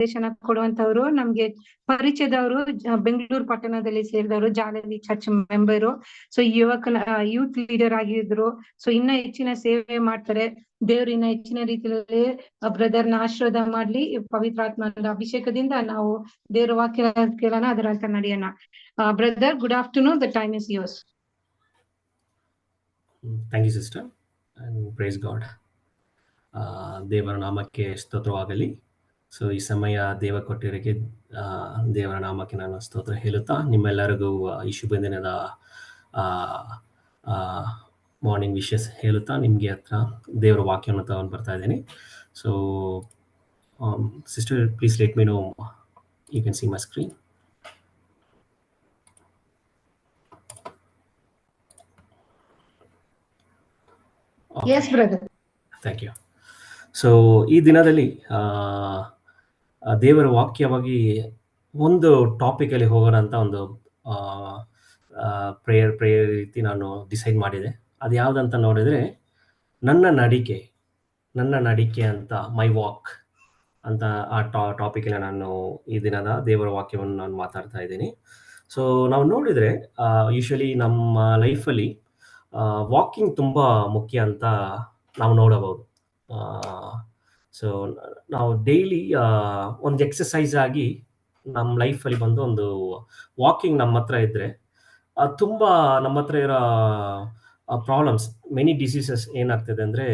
ನಿರ್ದೇಶನ ಕೊಡುವಂತವ್ರು ನಮ್ಗೆ ಪರಿಚಯದವರು ಬೆಂಗಳೂರು ಪಟ್ಟಣದಲ್ಲಿ ಸೇರಿದವರು ಜಾಲಿ ಚರ್ಚ್ ಮೆಂಬರು. ಸೊ ಯುವಕನ ಯೂತ್ ಲೀಡರ್ ಆಗಿದ್ರು. ಸೊ ಇನ್ನ ಹೆಚ್ಚಿನ ಸೇವೆ ಮಾಡ್ತಾರೆ. ದೇವ್ರು ಇನ್ನ ಹೆಚ್ಚಿನ ರೀತಿಯಲ್ಲಿ ಬ್ರದರ್ನ ಆಶೀರ್ವಾದ ಮಾಡ್ಲಿ ಪವಿತ್ರಾತ್ಮನ ಅಭಿಷೇಕದಿಂದ ನಾವು ದೇವ್ರ ವಾಕ್ಯ ಕೇಳೋಣ ಅದರಂತ ನಡೆಯೋಣ. Brother, good afternoon, the time is yours thank you sister praise God ದೇವರ ನಾಮಕ್ಕೆ ಸ್ತೋತ್ರವಾಗಲಿ. ಸೊ ಈ ಸಮಯ ದೇವ ಕೊಟ್ಟಿರೋಕ್ಕೆ ದೇವರ ನಾಮಕ್ಕೆ ನಾನು ಸ್ತೋತ್ರ ಹೇಳುತ್ತಾ ನಿಮ್ಮೆಲ್ಲರಿಗೂ ಈ ಶುಭ ದಿನದ ಮಾರ್ನಿಂಗ್ ವಿಶಸ್ ಹೇಳುತ್ತಾ ನಿಮಗೆ ಹತ್ರ ದೇವರ ವಾಕ್ಯವನ್ನು ತಗೊಂಡು ಬರ್ತಾ ಇದ್ದೀನಿ. So sister please let me know you can see my screen thank you so ಈ ದಿನದಲ್ಲಿ ದೇವರ ವಾಕ್ಯವಾಗಿ ಒಂದು ಟಾಪಿಕಲ್ಲಿ ಹೋಗೋಣ ಅಂತ ಒಂದು ಪ್ರೇಯರ್ ಪ್ರೇಯರ್ ರೀತಿ ನಾನು ಡಿಸೈಡ್ ಮಾಡಿದೆ. ಅದು ಯಾವುದಂತ ನೋಡಿದರೆ, ನನ್ನ ನಡಿಕೆ ನನ್ನ ನಡಿಕೆ ಅಂತ ಮೈ ವಾಕ್ ಅಂತ ಆ ಟಾ ಟಾಪಿಕಲ್ಲಿ ನಾನು ಈ ದಿನದ ದೇವರ ವಾಕ್ಯವನ್ನು ನಾನು ಮಾತಾಡ್ತಾ ಇದ್ದೀನಿ. ಸೊ ನಾವು ನೋಡಿದರೆ ಯೂಶ್ವಲಿ ನಮ್ಮ ಲೈಫಲ್ಲಿ ವಾಕಿಂಗ್ ತುಂಬ ಮುಖ್ಯ ಅಂತ ನಾವು ನೋಡಬಹುದು. ಸೊ ನಾವು ಡೈಲಿ ಒಂದು ಎಕ್ಸಸೈಸ್ ಆಗಿ ನಮ್ಮ ಲೈಫಲ್ಲಿ ಬಂದು ಒಂದು ವಾಕಿಂಗ್ ನಮ್ಮ ಹತ್ರ ಇದ್ದರೆ ತುಂಬ ನಮ್ಮ ಹತ್ರ ಇರೋ ಪ್ರಾಬ್ಲಮ್ಸ್ ಮೆನಿ ಡಿಸೀಸಸ್ ಏನಾಗ್ತದೆ ಅಂದರೆ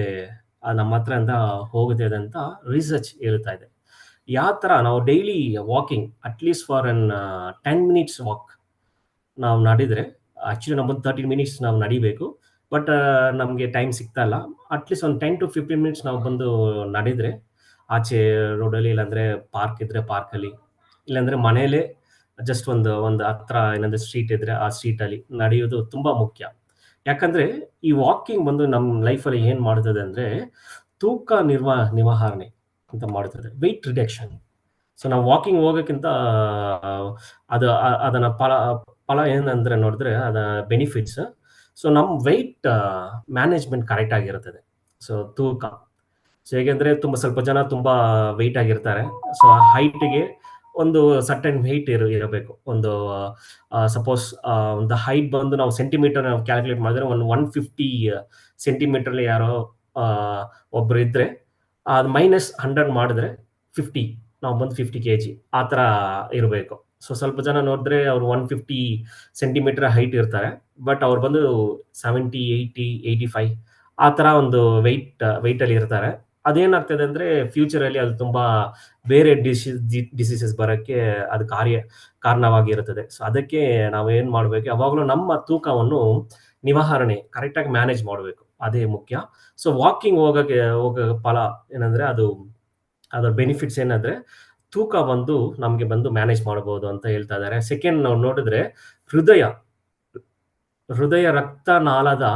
ನಮ್ಮ ಹತ್ರ ಅಂತ ಹೋಗುತ್ತದೆ ಅಂತ ರಿಸರ್ಚ್ ಹೇಳ್ತಾ ಇದೆ. ಯಾವ ಥರ ನಾವು daily walking at least for an ten minutes walk ನಾವು ನಡೆದರೆ ಆ್ಯಕ್ಚುಲಿ ನಮ್ಮೊಂದು ತರ್ಟಿ ಮಿನಿಟ್ಸ್ ನಾವು ನಡಿಬೇಕು. ಬಟ್ ನಮಗೆ ಟೈಮ್ ಸಿಗ್ತಾ ಇಲ್ಲ. ಅಟ್ಲೀಸ್ಟ್ ಒಂದು ಟೆನ್ ಟು ಫಿಫ್ಟೀನ್ ಮಿನಿಟ್ಸ್ ನಾವು ಬಂದು ನಡೆದರೆ, ಆಚೆ ರೋಡಲ್ಲಿ ಇಲ್ಲಾಂದರೆ ಪಾರ್ಕ್ ಇದ್ದರೆ ಪಾರ್ಕಲ್ಲಿ ಇಲ್ಲಾಂದರೆ ಮನೆಯಲ್ಲೇ ಜಸ್ಟ್ ಒಂದು ಒಂದು ಹತ್ರ ಏನಂದ್ರೆ ಸ್ಟ್ರೀಟ್ ಇದ್ದರೆ ಆ ಸ್ಟ್ರೀಟಲ್ಲಿ ನಡೆಯೋದು ತುಂಬ ಮುಖ್ಯ. ಯಾಕಂದರೆ ಈ ವಾಕಿಂಗ್ ಬಂದು ನಮ್ಮ ಲೈಫಲ್ಲಿ ಏನು ಮಾಡ್ತದೆ ಅಂದರೆ ತೂಕ ನಿರ್ವಾ ನಿರ್ವಹಣೆ ಅಂತ ಮಾಡ್ತದೆ. ವೆಯ್ಟ್ ರಿಡಕ್ಷನ್ ಸೊ ನಾವು ವಾಕಿಂಗ್ ಹೋಗೋಕ್ಕಿಂತ ಅದು ಅದನ್ನು ಫಲ ಫಲ ಏನಂದ್ರೆ ನೋಡಿದ್ರೆ ಅದ ಬೆನಿಫಿಟ್ಸ್ ಸೊ ನಮ್ಮ ವೆಯ್ಟ್ ಮ್ಯಾನೇಜ್ಮೆಂಟ್ ಕರೆಕ್ಟ್ ಆಗಿರುತ್ತದೆ. ಸೊ ತೂಕ. ಸೊ ಹೇಗೆಂದ್ರೆ ತುಂಬ ಸ್ವಲ್ಪ ಜನ ತುಂಬ ವೆಯ್ಟ್ ಆಗಿರ್ತಾರೆ. ಸೊ ಹೈಟ್ಗೆ ಒಂದು ಸಟನ್ ವೆಯ್ಟ್ ಇರ, ಇರಬೇಕು. ಒಂದು ಸಪೋಸ್ ಒಂದು ಹೈಟ್ ಬಂದು ನಾವು ಸೆಂಟಿಮೀಟರ್ ನಾವು ಕ್ಯಾಲ್ಕುಲೇಟ್ ಮಾಡಿದ್ರೆ ಒಂದು ಒನ್ ಫಿಫ್ಟಿ ಸೆಂಟಿಮೀಟರ್ಲಿ ಯಾರೋ ಒಬ್ಬರು ಇದ್ರೆ, ಅದು ಮೈನಸ್ ಹಂಡ್ರೆಡ್ ಮಾಡಿದ್ರೆ ಫಿಫ್ಟಿ ನಾವು ಬಂದು ಫಿಫ್ಟಿ ಕೆ ಜಿ ಆ ಥರ ಇರಬೇಕು. ಸೊ ಸ್ವಲ್ಪ ಜನ ನೋಡಿದ್ರೆ ಅವ್ರು ಒನ್ ಫಿಫ್ಟಿ ಸೆಂಟಿಮೀಟರ್ ಹೈಟ್ ಇರ್ತಾರೆ. ಬಟ್ ಅವ್ರು ಬಂದು ಸೆವೆಂಟಿ ಏಯ್ಟಿ ಏಯ್ಟಿ ಫೈವ್ ಆ ಥರ ಒಂದು ವೆಯ್ಟ್ ವೆಯ್ಟಲ್ಲಿ ಇರ್ತಾರೆ. ಅದೇನಾಗ್ತದೆ ಅಂದರೆ ಫ್ಯೂಚರಲ್ಲಿ ಅಲ್ಲಿ ತುಂಬ ಬೇರೆ ಡಿಸಿ ಡಿಸೀಸಸ್ ಬರೋಕ್ಕೆ ಅದು ಕಾರ್ಯ, ಕಾರಣವಾಗಿರುತ್ತದೆ. ಸೊ ಅದಕ್ಕೆ ನಾವು ಏನು ಮಾಡಬೇಕು? ಯಾವಾಗಲೂ ನಮ್ಮ ತೂಕವನ್ನು ನಿವಾರಣೆ ಕರೆಕ್ಟಾಗಿ ಮ್ಯಾನೇಜ್ ಮಾಡಬೇಕು. ಅದೇ ಮುಖ್ಯ. ಸೊ ವಾಕಿಂಗ್ ಹೋಗೋಕ್ಕೆ ಹೋಗೋ ಫಲ ಏನಂದರೆ ಅದು, ಅದರ ಬೆನಿಫಿಟ್ಸ್ ಏನಂದರೆ ತೂಕ ಬಂದು ನಮಗೆ ಬಂದು ಮ್ಯಾನೇಜ್ ಮಾಡಬಹುದು ಅಂತ ಹೇಳ್ತಾ ಇದ್ದಾರೆ. ಸೆಕೆಂಡ್ ನಾವು ನೋಡಿದ್ರೆ ಹೃದಯ ಹೃದಯ ರಕ್ತನಾಳದ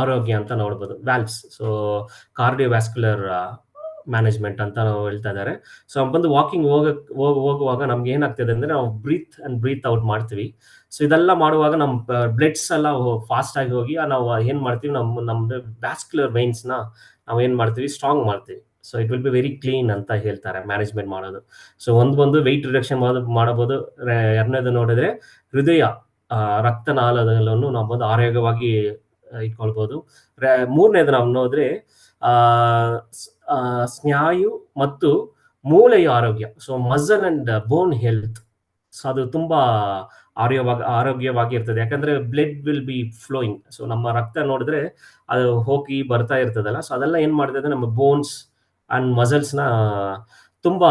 ಆರೋಗ್ಯ ಅಂತ ನೋಡ್ಬೋದು. ವ್ಯಾಲ್ವ್ಸ್ ಸೊ ಕಾರ್ಡಿಯೋವ್ಯಾಸ್ಕ್ಯುಲರ್ ಮ್ಯಾನೇಜ್ಮೆಂಟ್ ಅಂತ ನಾವು ಹೇಳ್ತಾ ಇದ್ದಾರೆ. ಸೊ ಬಂದು ವಾಕಿಂಗ್ ಹೋಗ್ ಹೋಗುವಾಗ ನಮ್ಗೆ ಏನಾಗ್ತದೆ ಅಂದ್ರೆ ನಾವು ಬ್ರೀತ್ ಅಂಡ್ ಬ್ರೀತ್ ಔಟ್ ಮಾಡ್ತೀವಿ. ಸೊ ಇದೆಲ್ಲ ಮಾಡುವಾಗ ನಮ್ಮ ಬ್ಲಡ್ಸ್ ಎಲ್ಲ ಫಾಸ್ಟ್ ಆಗಿ ಹೋಗಿ ನಾವು ಏನ್ ಮಾಡ್ತೀವಿ ನಮ್ಮ ನಮ್ದು ವ್ಯಾಸ್ಕ್ಯುಲರ್ನ ನಾವು ಏನ್ ಮಾಡ್ತೀವಿ ಸ್ಟ್ರಾಂಗ್ ಮಾಡ್ತೀವಿ. So it will be very clean ಅಂತ ಹೇಳ್ತಾರೆ ಮ್ಯಾನೇಜ್ಮೆಂಟ್ ಮಾಡೋದು. ಸೊ ಒಂದು ಬಂದು ವೆಯ್ಟ್ ರಿಡಕ್ಷನ್ ಮಾಡಬಹುದು ಎರಡನೇದು ನೋಡಿದ್ರೆ ಹೃದಯ ರಕ್ತನಾಳವನ್ನು ನಾವು ಬಂದು ಆರೋಗ್ಯವಾಗಿ ಇಟ್ಕೊಳ್ಬಹುದು ಮೂರನೇದು ನಾವು ನೋಡಿದ್ರೆ ಸ್ನಾಯು ಮತ್ತು ಮೂಳೆಯ ಆರೋಗ್ಯ. So muscle and bone health so ಅದು ತುಂಬಾ ಆರೋಗ್ಯವಾಗಿ ಆರೋಗ್ಯವಾಗಿ ಇರ್ತದೆ. ಯಾಕಂದ್ರೆ blood will be flowing so ನಮ್ಮ ರಕ್ತ ನೋಡಿದ್ರೆ ಅದು ಹೋಗಿ ಬರ್ತಾ ಇರ್ತದಲ್ಲ. ಸೊ ಅದೆಲ್ಲ ಏನ್ ಮಾಡ್ತದೆ? ನಮ್ಮ ಬೋನ್ಸ್ ಅಂಡ್ ಮಸಲ್ಸ್ನ ತುಂಬಾ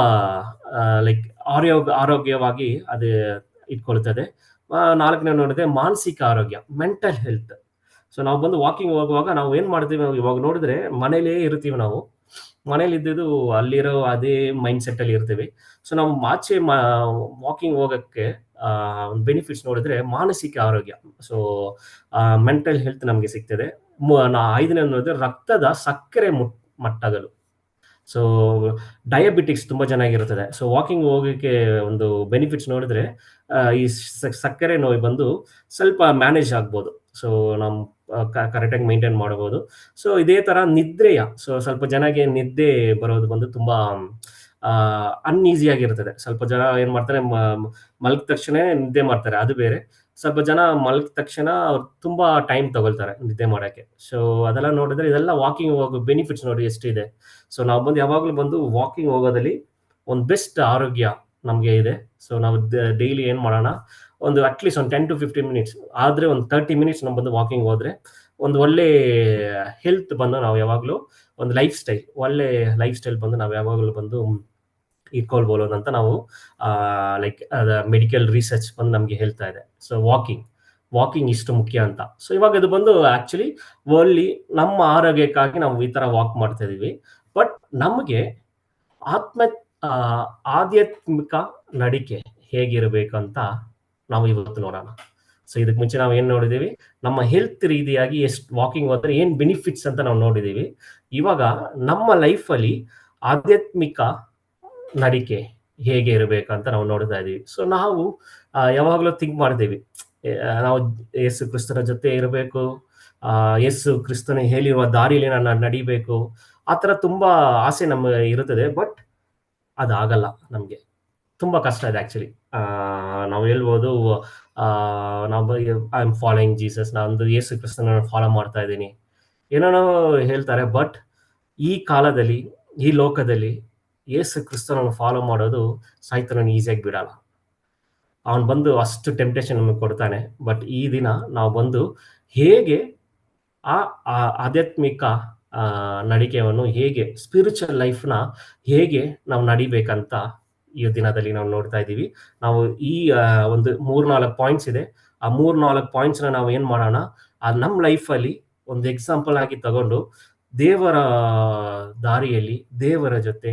ಲೈಕ್ ಆರೋಗ್ಯ, ಆರೋಗ್ಯವಾಗಿ ಅದು ಇಟ್ಕೊಳ್ತದೆ. ನಾಲ್ಕನೇ ನೋಡಿದ್ರೆ ಮಾನಸಿಕ ಆರೋಗ್ಯ ಮೆಂಟಲ್ ಹೆಲ್ತ್ ಸೊ ನಾವು ಬಂದು ವಾಕಿಂಗ್ ಹೋಗುವಾಗ ನಾವು ಏನು ಮಾಡ್ತೀವಿ, ಇವಾಗ ನೋಡಿದ್ರೆ ಮನೇಲೇ ಇರ್ತೀವಿ ನಾವು. ಮನೇಲಿ ಇದ್ದಿದ್ದು ಅಲ್ಲಿರೋ ಅದೇ ಮೈಂಡ್ ಸೆಟ್ ಅಲ್ಲಿ ಇರ್ತೀವಿ. ಸೊ ನಾವು ಆಚೆ ವಾಕಿಂಗ್ ಹೋಗಕ್ಕೆ ಒಂದು ಬೆನಿಫಿಟ್ಸ್ ನೋಡಿದ್ರೆ ಮಾನಸಿಕ ಆರೋಗ್ಯ. ಸೊ ಮೆಂಟಲ್ ಹೆಲ್ತ್ ನಮಗೆ ಸಿಗ್ತದೆ. ಐದನೇ ನೋಡಿದ್ರೆ ರಕ್ತದ ಸಕ್ಕರೆ ಮುಟ್- ಮಟ್ಟಗಳು. ಸೊ ಡಯಾಬಿಟಿಕ್ಸ್ ತುಂಬಾ ಚೆನ್ನಾಗಿರುತ್ತದೆ. ಸೊ ವಾಕಿಂಗ್ ಹೋಗೋಕ್ಕೆ ಒಂದು ಬೆನಿಫಿಟ್ಸ್ ನೋಡಿದ್ರೆ ಈ ಸಕ್ಕರೆ ನೋವು ಬಂದು ಸ್ವಲ್ಪ ಮ್ಯಾನೇಜ್ ಆಗ್ಬೋದು. ಸೊ ನಮ್ಮ ಕರೆಕ್ಟಾಗಿ ಮೇಂಟೈನ್ ಮಾಡಬಹುದು ಸೊ ಇದೇ ತರ ನಿದ್ರೆಯ ಸೊ ಸ್ವಲ್ಪ ಜನಕ್ಕೆ ನಿದ್ದೆ ಬರೋದು ಬಂದು ತುಂಬಾ ಅನ್ಈಸಿ ಆಗಿರ್ತದೆ ಸ್ವಲ್ಪ ಜನ ಏನ್ ಮಾಡ್ತಾರೆ ಮಲಗಿದ ತಕ್ಷಣ ನಿದ್ದೆ ಮಾಡ್ತಾರೆ. ಅದು ಬೇರೆ. ಸ್ವಲ್ಪ ಜನ ಮಲಗಿದ ತಕ್ಷಣ ಅವ್ರು ತುಂಬಾ ಟೈಮ್ ತಗೊಳ್ತಾರೆ ನಿದ್ದೆ ಮಾಡೋಕ್ಕೆ. ಸೊ ಅದೆಲ್ಲ ನೋಡಿದ್ರೆ ಇದೆಲ್ಲ ವಾಕಿಂಗ್ ಹೋಗೋ ಬೆನಿಫಿಟ್ಸ್ ನೋಡಿ ಎಷ್ಟಿದೆ. ಸೊ ನಾವು ಬಂದು ಯಾವಾಗಲೂ ಬಂದು ವಾಕಿಂಗ್ ಹೋಗೋದಲ್ಲಿ ಒಂದು ಬೆಸ್ಟ್ ಆರೋಗ್ಯ ನಮಗೆ ಇದೆ. ಸೊ ನಾವು ಡೈಲಿ ಏನು ಮಾಡೋಣ? ಒಂದು ಅಟ್ಲೀಸ್ಟ್ ಒಂದು ಟೆನ್ ಟು ಫಿಫ್ಟೀನ್ ಮಿನಿಟ್ಸ್ ಆದರೆ ಒಂದು ತರ್ಟಿ ಮಿನಿಟ್ಸ್ ನಾವು ಬಂದು ವಾಕಿಂಗ್ ಹೋದರೆ ಒಂದು ಒಳ್ಳೆ ಹೆಲ್ತ್ ಬಂದು ನಾವು ಯಾವಾಗಲೂ ಒಂದು ಲೈಫ್ ಸ್ಟೈಲ್ ಒಳ್ಳೆ ಲೈಫ್ ಸ್ಟೈಲ್ ಬಂದು ನಾವು ಯಾವಾಗಲೂ ಬಂದು ಇಟ್ಕೊಳ್ಬೋದು ಅಂತ ನಾವು ಲೈಕ್ ಮೆಡಿಕಲ್ ರಿಸರ್ಚ್ ಬಂದು ನಮಗೆ ಹೇಳ್ತಾ ಇದೆ. ಸೊ ವಾಕಿಂಗ್ ವಾಕಿಂಗ್ ಇಷ್ಟು ಮುಖ್ಯ ಅಂತ. ಸೊ ಇವಾಗ ಇದು ಬಂದು ಆಕ್ಚುಲಿ ವರ್ಲ್ಡ್ಲಿ ನಮ್ಮ ಆರೋಗ್ಯಕ್ಕಾಗಿ ನಾವು ಈ ತರ ವಾಕ್ ಮಾಡ್ತಾ ಇದೀವಿ. ಬಟ್ ನಮಗೆ ಆತ್ಮ ಆಧ್ಯಾತ್ಮಿಕ ನಡಿಕೆ ಹೇಗಿರಬೇಕಂತ ನಾವು ಇವತ್ತು ನೋಡೋಣ. ಸೊ ಇದಕ್ಕೆ ಮುಂಚೆ ನಾವು ಏನು ನೋಡಿದೀವಿ? ನಮ್ಮ ಹೆಲ್ತ್ ರೀತಿಯಾಗಿ ಎಷ್ಟು ವಾಕಿಂಗ್ ಹೋದ್ರೆ ಏನ್ ಬೆನಿಫಿಟ್ಸ್ ಅಂತ ನಾವು ನೋಡಿದೀವಿ. ಇವಾಗ ನಮ್ಮ ಲೈಫಲ್ಲಿ ಆಧ್ಯಾತ್ಮಿಕ ನಡಿಕೆ ಹೇಗೆ ಇರಬೇಕಂತ ನಾವು ನೋಡ್ತಾ ಇದೀವಿ. ಸೊ ನಾವು ಯಾವಾಗಲೂ ಥಿಂಕ್ ಮಾಡ್ತೀವಿ. ನಾವು ಯೇಸು ಕ್ರಿಸ್ತನ ಜೊತೆ ಇರಬೇಕು. ಯೇಸು ಕ್ರಿಸ್ತನ ಹೇಳಿರುವ ದಾರಿಯಲ್ಲಿ ನಾನು ನಡಿಬೇಕು. ಆ ಥರ ತುಂಬಾ ಆಸೆ ನಮಗೆ ಇರುತ್ತದೆ. ಬಟ್ ಅದಾಗಲ್ಲ ನಮಗೆ. ತುಂಬಾ ಕಷ್ಟ ಇದೆ ಆ್ಯಕ್ಚುಲಿ ನಾವು ಹೇಳ್ಬೋದು ನಾವು ಐ ಆಮ್ ಫಾಲೋಯಿಂಗ್ ಜೀಸಸ್ ನಾನು ಯೇಸು ಕ್ರಿಸ್ತನ ಫಾಲೋ ಮಾಡ್ತಾ ಇದ್ದೀನಿ. ಏನೇನೋ ಹೇಳ್ತಾರೆ. ಬಟ್ ಈ ಕಾಲದಲ್ಲಿ, ಈ ಲೋಕದಲ್ಲಿ ಯೇಸು ಕ್ರಿಸ್ತನನ್ನು ಫಾಲೋ ಮಾಡೋದು ಸಾಯ್ತನನ್ನು ಈಸಿಯಾಗಿ ಬಿಡಲ್ಲ. ಅವನು ಬಂದು ಅಷ್ಟು ಟೆಂಪ್ಟೇಷನ್ ನಮಗೆ ಕೊಡ್ತಾನೆ ಬಟ್ ಈ ದಿನ ನಾವು ಬಂದು ಹೇಗೆ ಆ ಆಧ್ಯಾತ್ಮಿಕ ನಡಿಕೆಯನ್ನು ಹೇಗೆ ಸ್ಪಿರಿಚುವಲ್ ಲೈಫ್ನ ಹೇಗೆ ನಾವು ನಡಿಬೇಕಂತ ಈ ದಿನದಲ್ಲಿ ನಾವು ನೋಡ್ತಾ ಇದ್ದೀವಿ. ನಾವು ಈ ಒಂದು ಒಂದು ಮೂರ್ನಾಲ್ಕು ಪಾಯಿಂಟ್ಸ್ ಇದೆ. ಆ ಮೂರ್ನಾಲ್ಕು ಪಾಯಿಂಟ್ಸ್ನ ನಾವು ಏನು ಮಾಡೋಣ? ಆ ನಮ್ಮ ಲೈಫಲ್ಲಿ ಒಂದು ಎಕ್ಸಾಂಪಲ್ ಆಗಿ ತಗೊಂಡು ದೇವರ ದಾರಿಯಲ್ಲಿ ದೇವರ ಜೊತೆ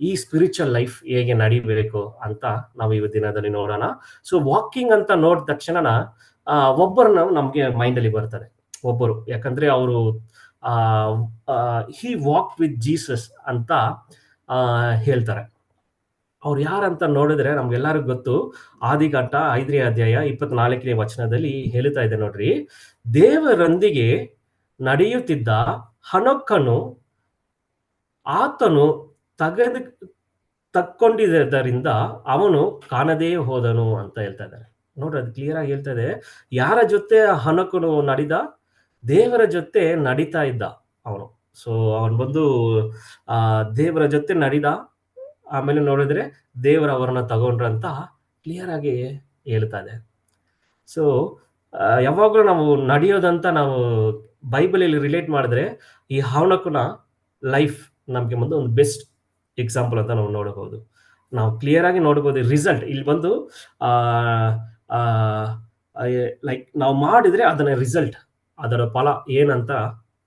ಈ ಸ್ಪಿರಿಚುವಲ್ ಲೈಫ್ ಹೇಗೆ ನಡಿಬೇಕು ಅಂತ ನಾವು ಈ ದಿನದಲ್ಲಿ ನೋಡೋಣ. ಸೊ ವಾಕಿಂಗ್ ಅಂತ ನೋಡಿದ ತಕ್ಷಣ ಒಬ್ಬರನ್ನ ನಮಗೆ ಮೈಂಡಲ್ಲಿ ಬರ್ತಾರೆ. ಒಬ್ಬರು. ಯಾಕಂದ್ರೆ ಅವರು ಹಿ ವಾಕ್ ವಿತ್ ಜೀಸಸ್ ಅಂತ ಹೇಳ್ತಾರೆ. ಅವ್ರು ಯಾರಂತ ನೋಡಿದ್ರೆ ನಮ್ಗೆಲ್ಲರಿಗೂ ಗೊತ್ತು. ಆದಿಘಟ್ಟ ಐದನೇ ಅಧ್ಯಾಯ ಇಪ್ಪತ್ನಾಲ್ಕನೇ ವಚನದಲ್ಲಿ ಹೇಳ್ತಾ ಇದೆ ನೋಡ್ರಿ. ದೇವರೊಂದಿಗೆ ನಡೆಯುತ್ತಿದ್ದ ಹಣಕ್ಕನು ಆತನು ತೆಗೆದು, ತಕ್ಕೊಂಡಿದ್ದರಿಂದ ಅವನು ಕಾಣದೇ ಹೋದನು ಅಂತ ಹೇಳ್ತಾ ಇದ್ದಾರೆ ನೋಡ್ರಿ, ಅದು ಕ್ಲಿಯರ್ ಆಗಿ ಹೇಳ್ತಾ ಇದೆ. ಯಾರ ಜೊತೆ ಹನಕನು ನಡಿದ? ದೇವರ ಜೊತೆ ನಡೀತಾ ಇದ್ದ ಅವನು. ಸೊ ಅವನು ಬಂದು, ಆ, ದೇವರ ಜೊತೆ ನಡಿದ? ಆಮೇಲೆ ನೋಡಿದ್ರೆ ದೇವರ ಅವರನ್ನ ತಗೊಂಡ್ರಂತ ಕ್ಲಿಯರ್ ಆಗಿ ಹೇಳ್ತಾ ಇದೆ. ಸೊ ಯಾವಾಗಲೂ ನಾವು ನಡೆಯೋದಂತ ನಾವು ಬೈಬಲಲ್ಲಿ ರಿಲೇಟ್ ಮಾಡಿದ್ರೆ ಈ ಹವನಕುನ ಲೈಫ್ ನಮಗೆ ಮುಂದೆ ಒಂದು ಬೆಸ್ಟ್ ಎಕ್ಸಾಂಪಲ್ ಅಂತ ನಾವು ನೋಡಬಹುದು. ನಾವು ಕ್ಲಿಯರ್ ಆಗಿ ನೋಡಬಹುದು ರಿಸಲ್ಟ್ ಇಲ್ಲಿ ಬಂದು ಲೈಕ್ ನಾವು ಮಾಡಿದ್ರೆ ಅದನ್ನ ರಿಸಲ್ಟ್ ಅದರ ಫಲ ಏನಂತ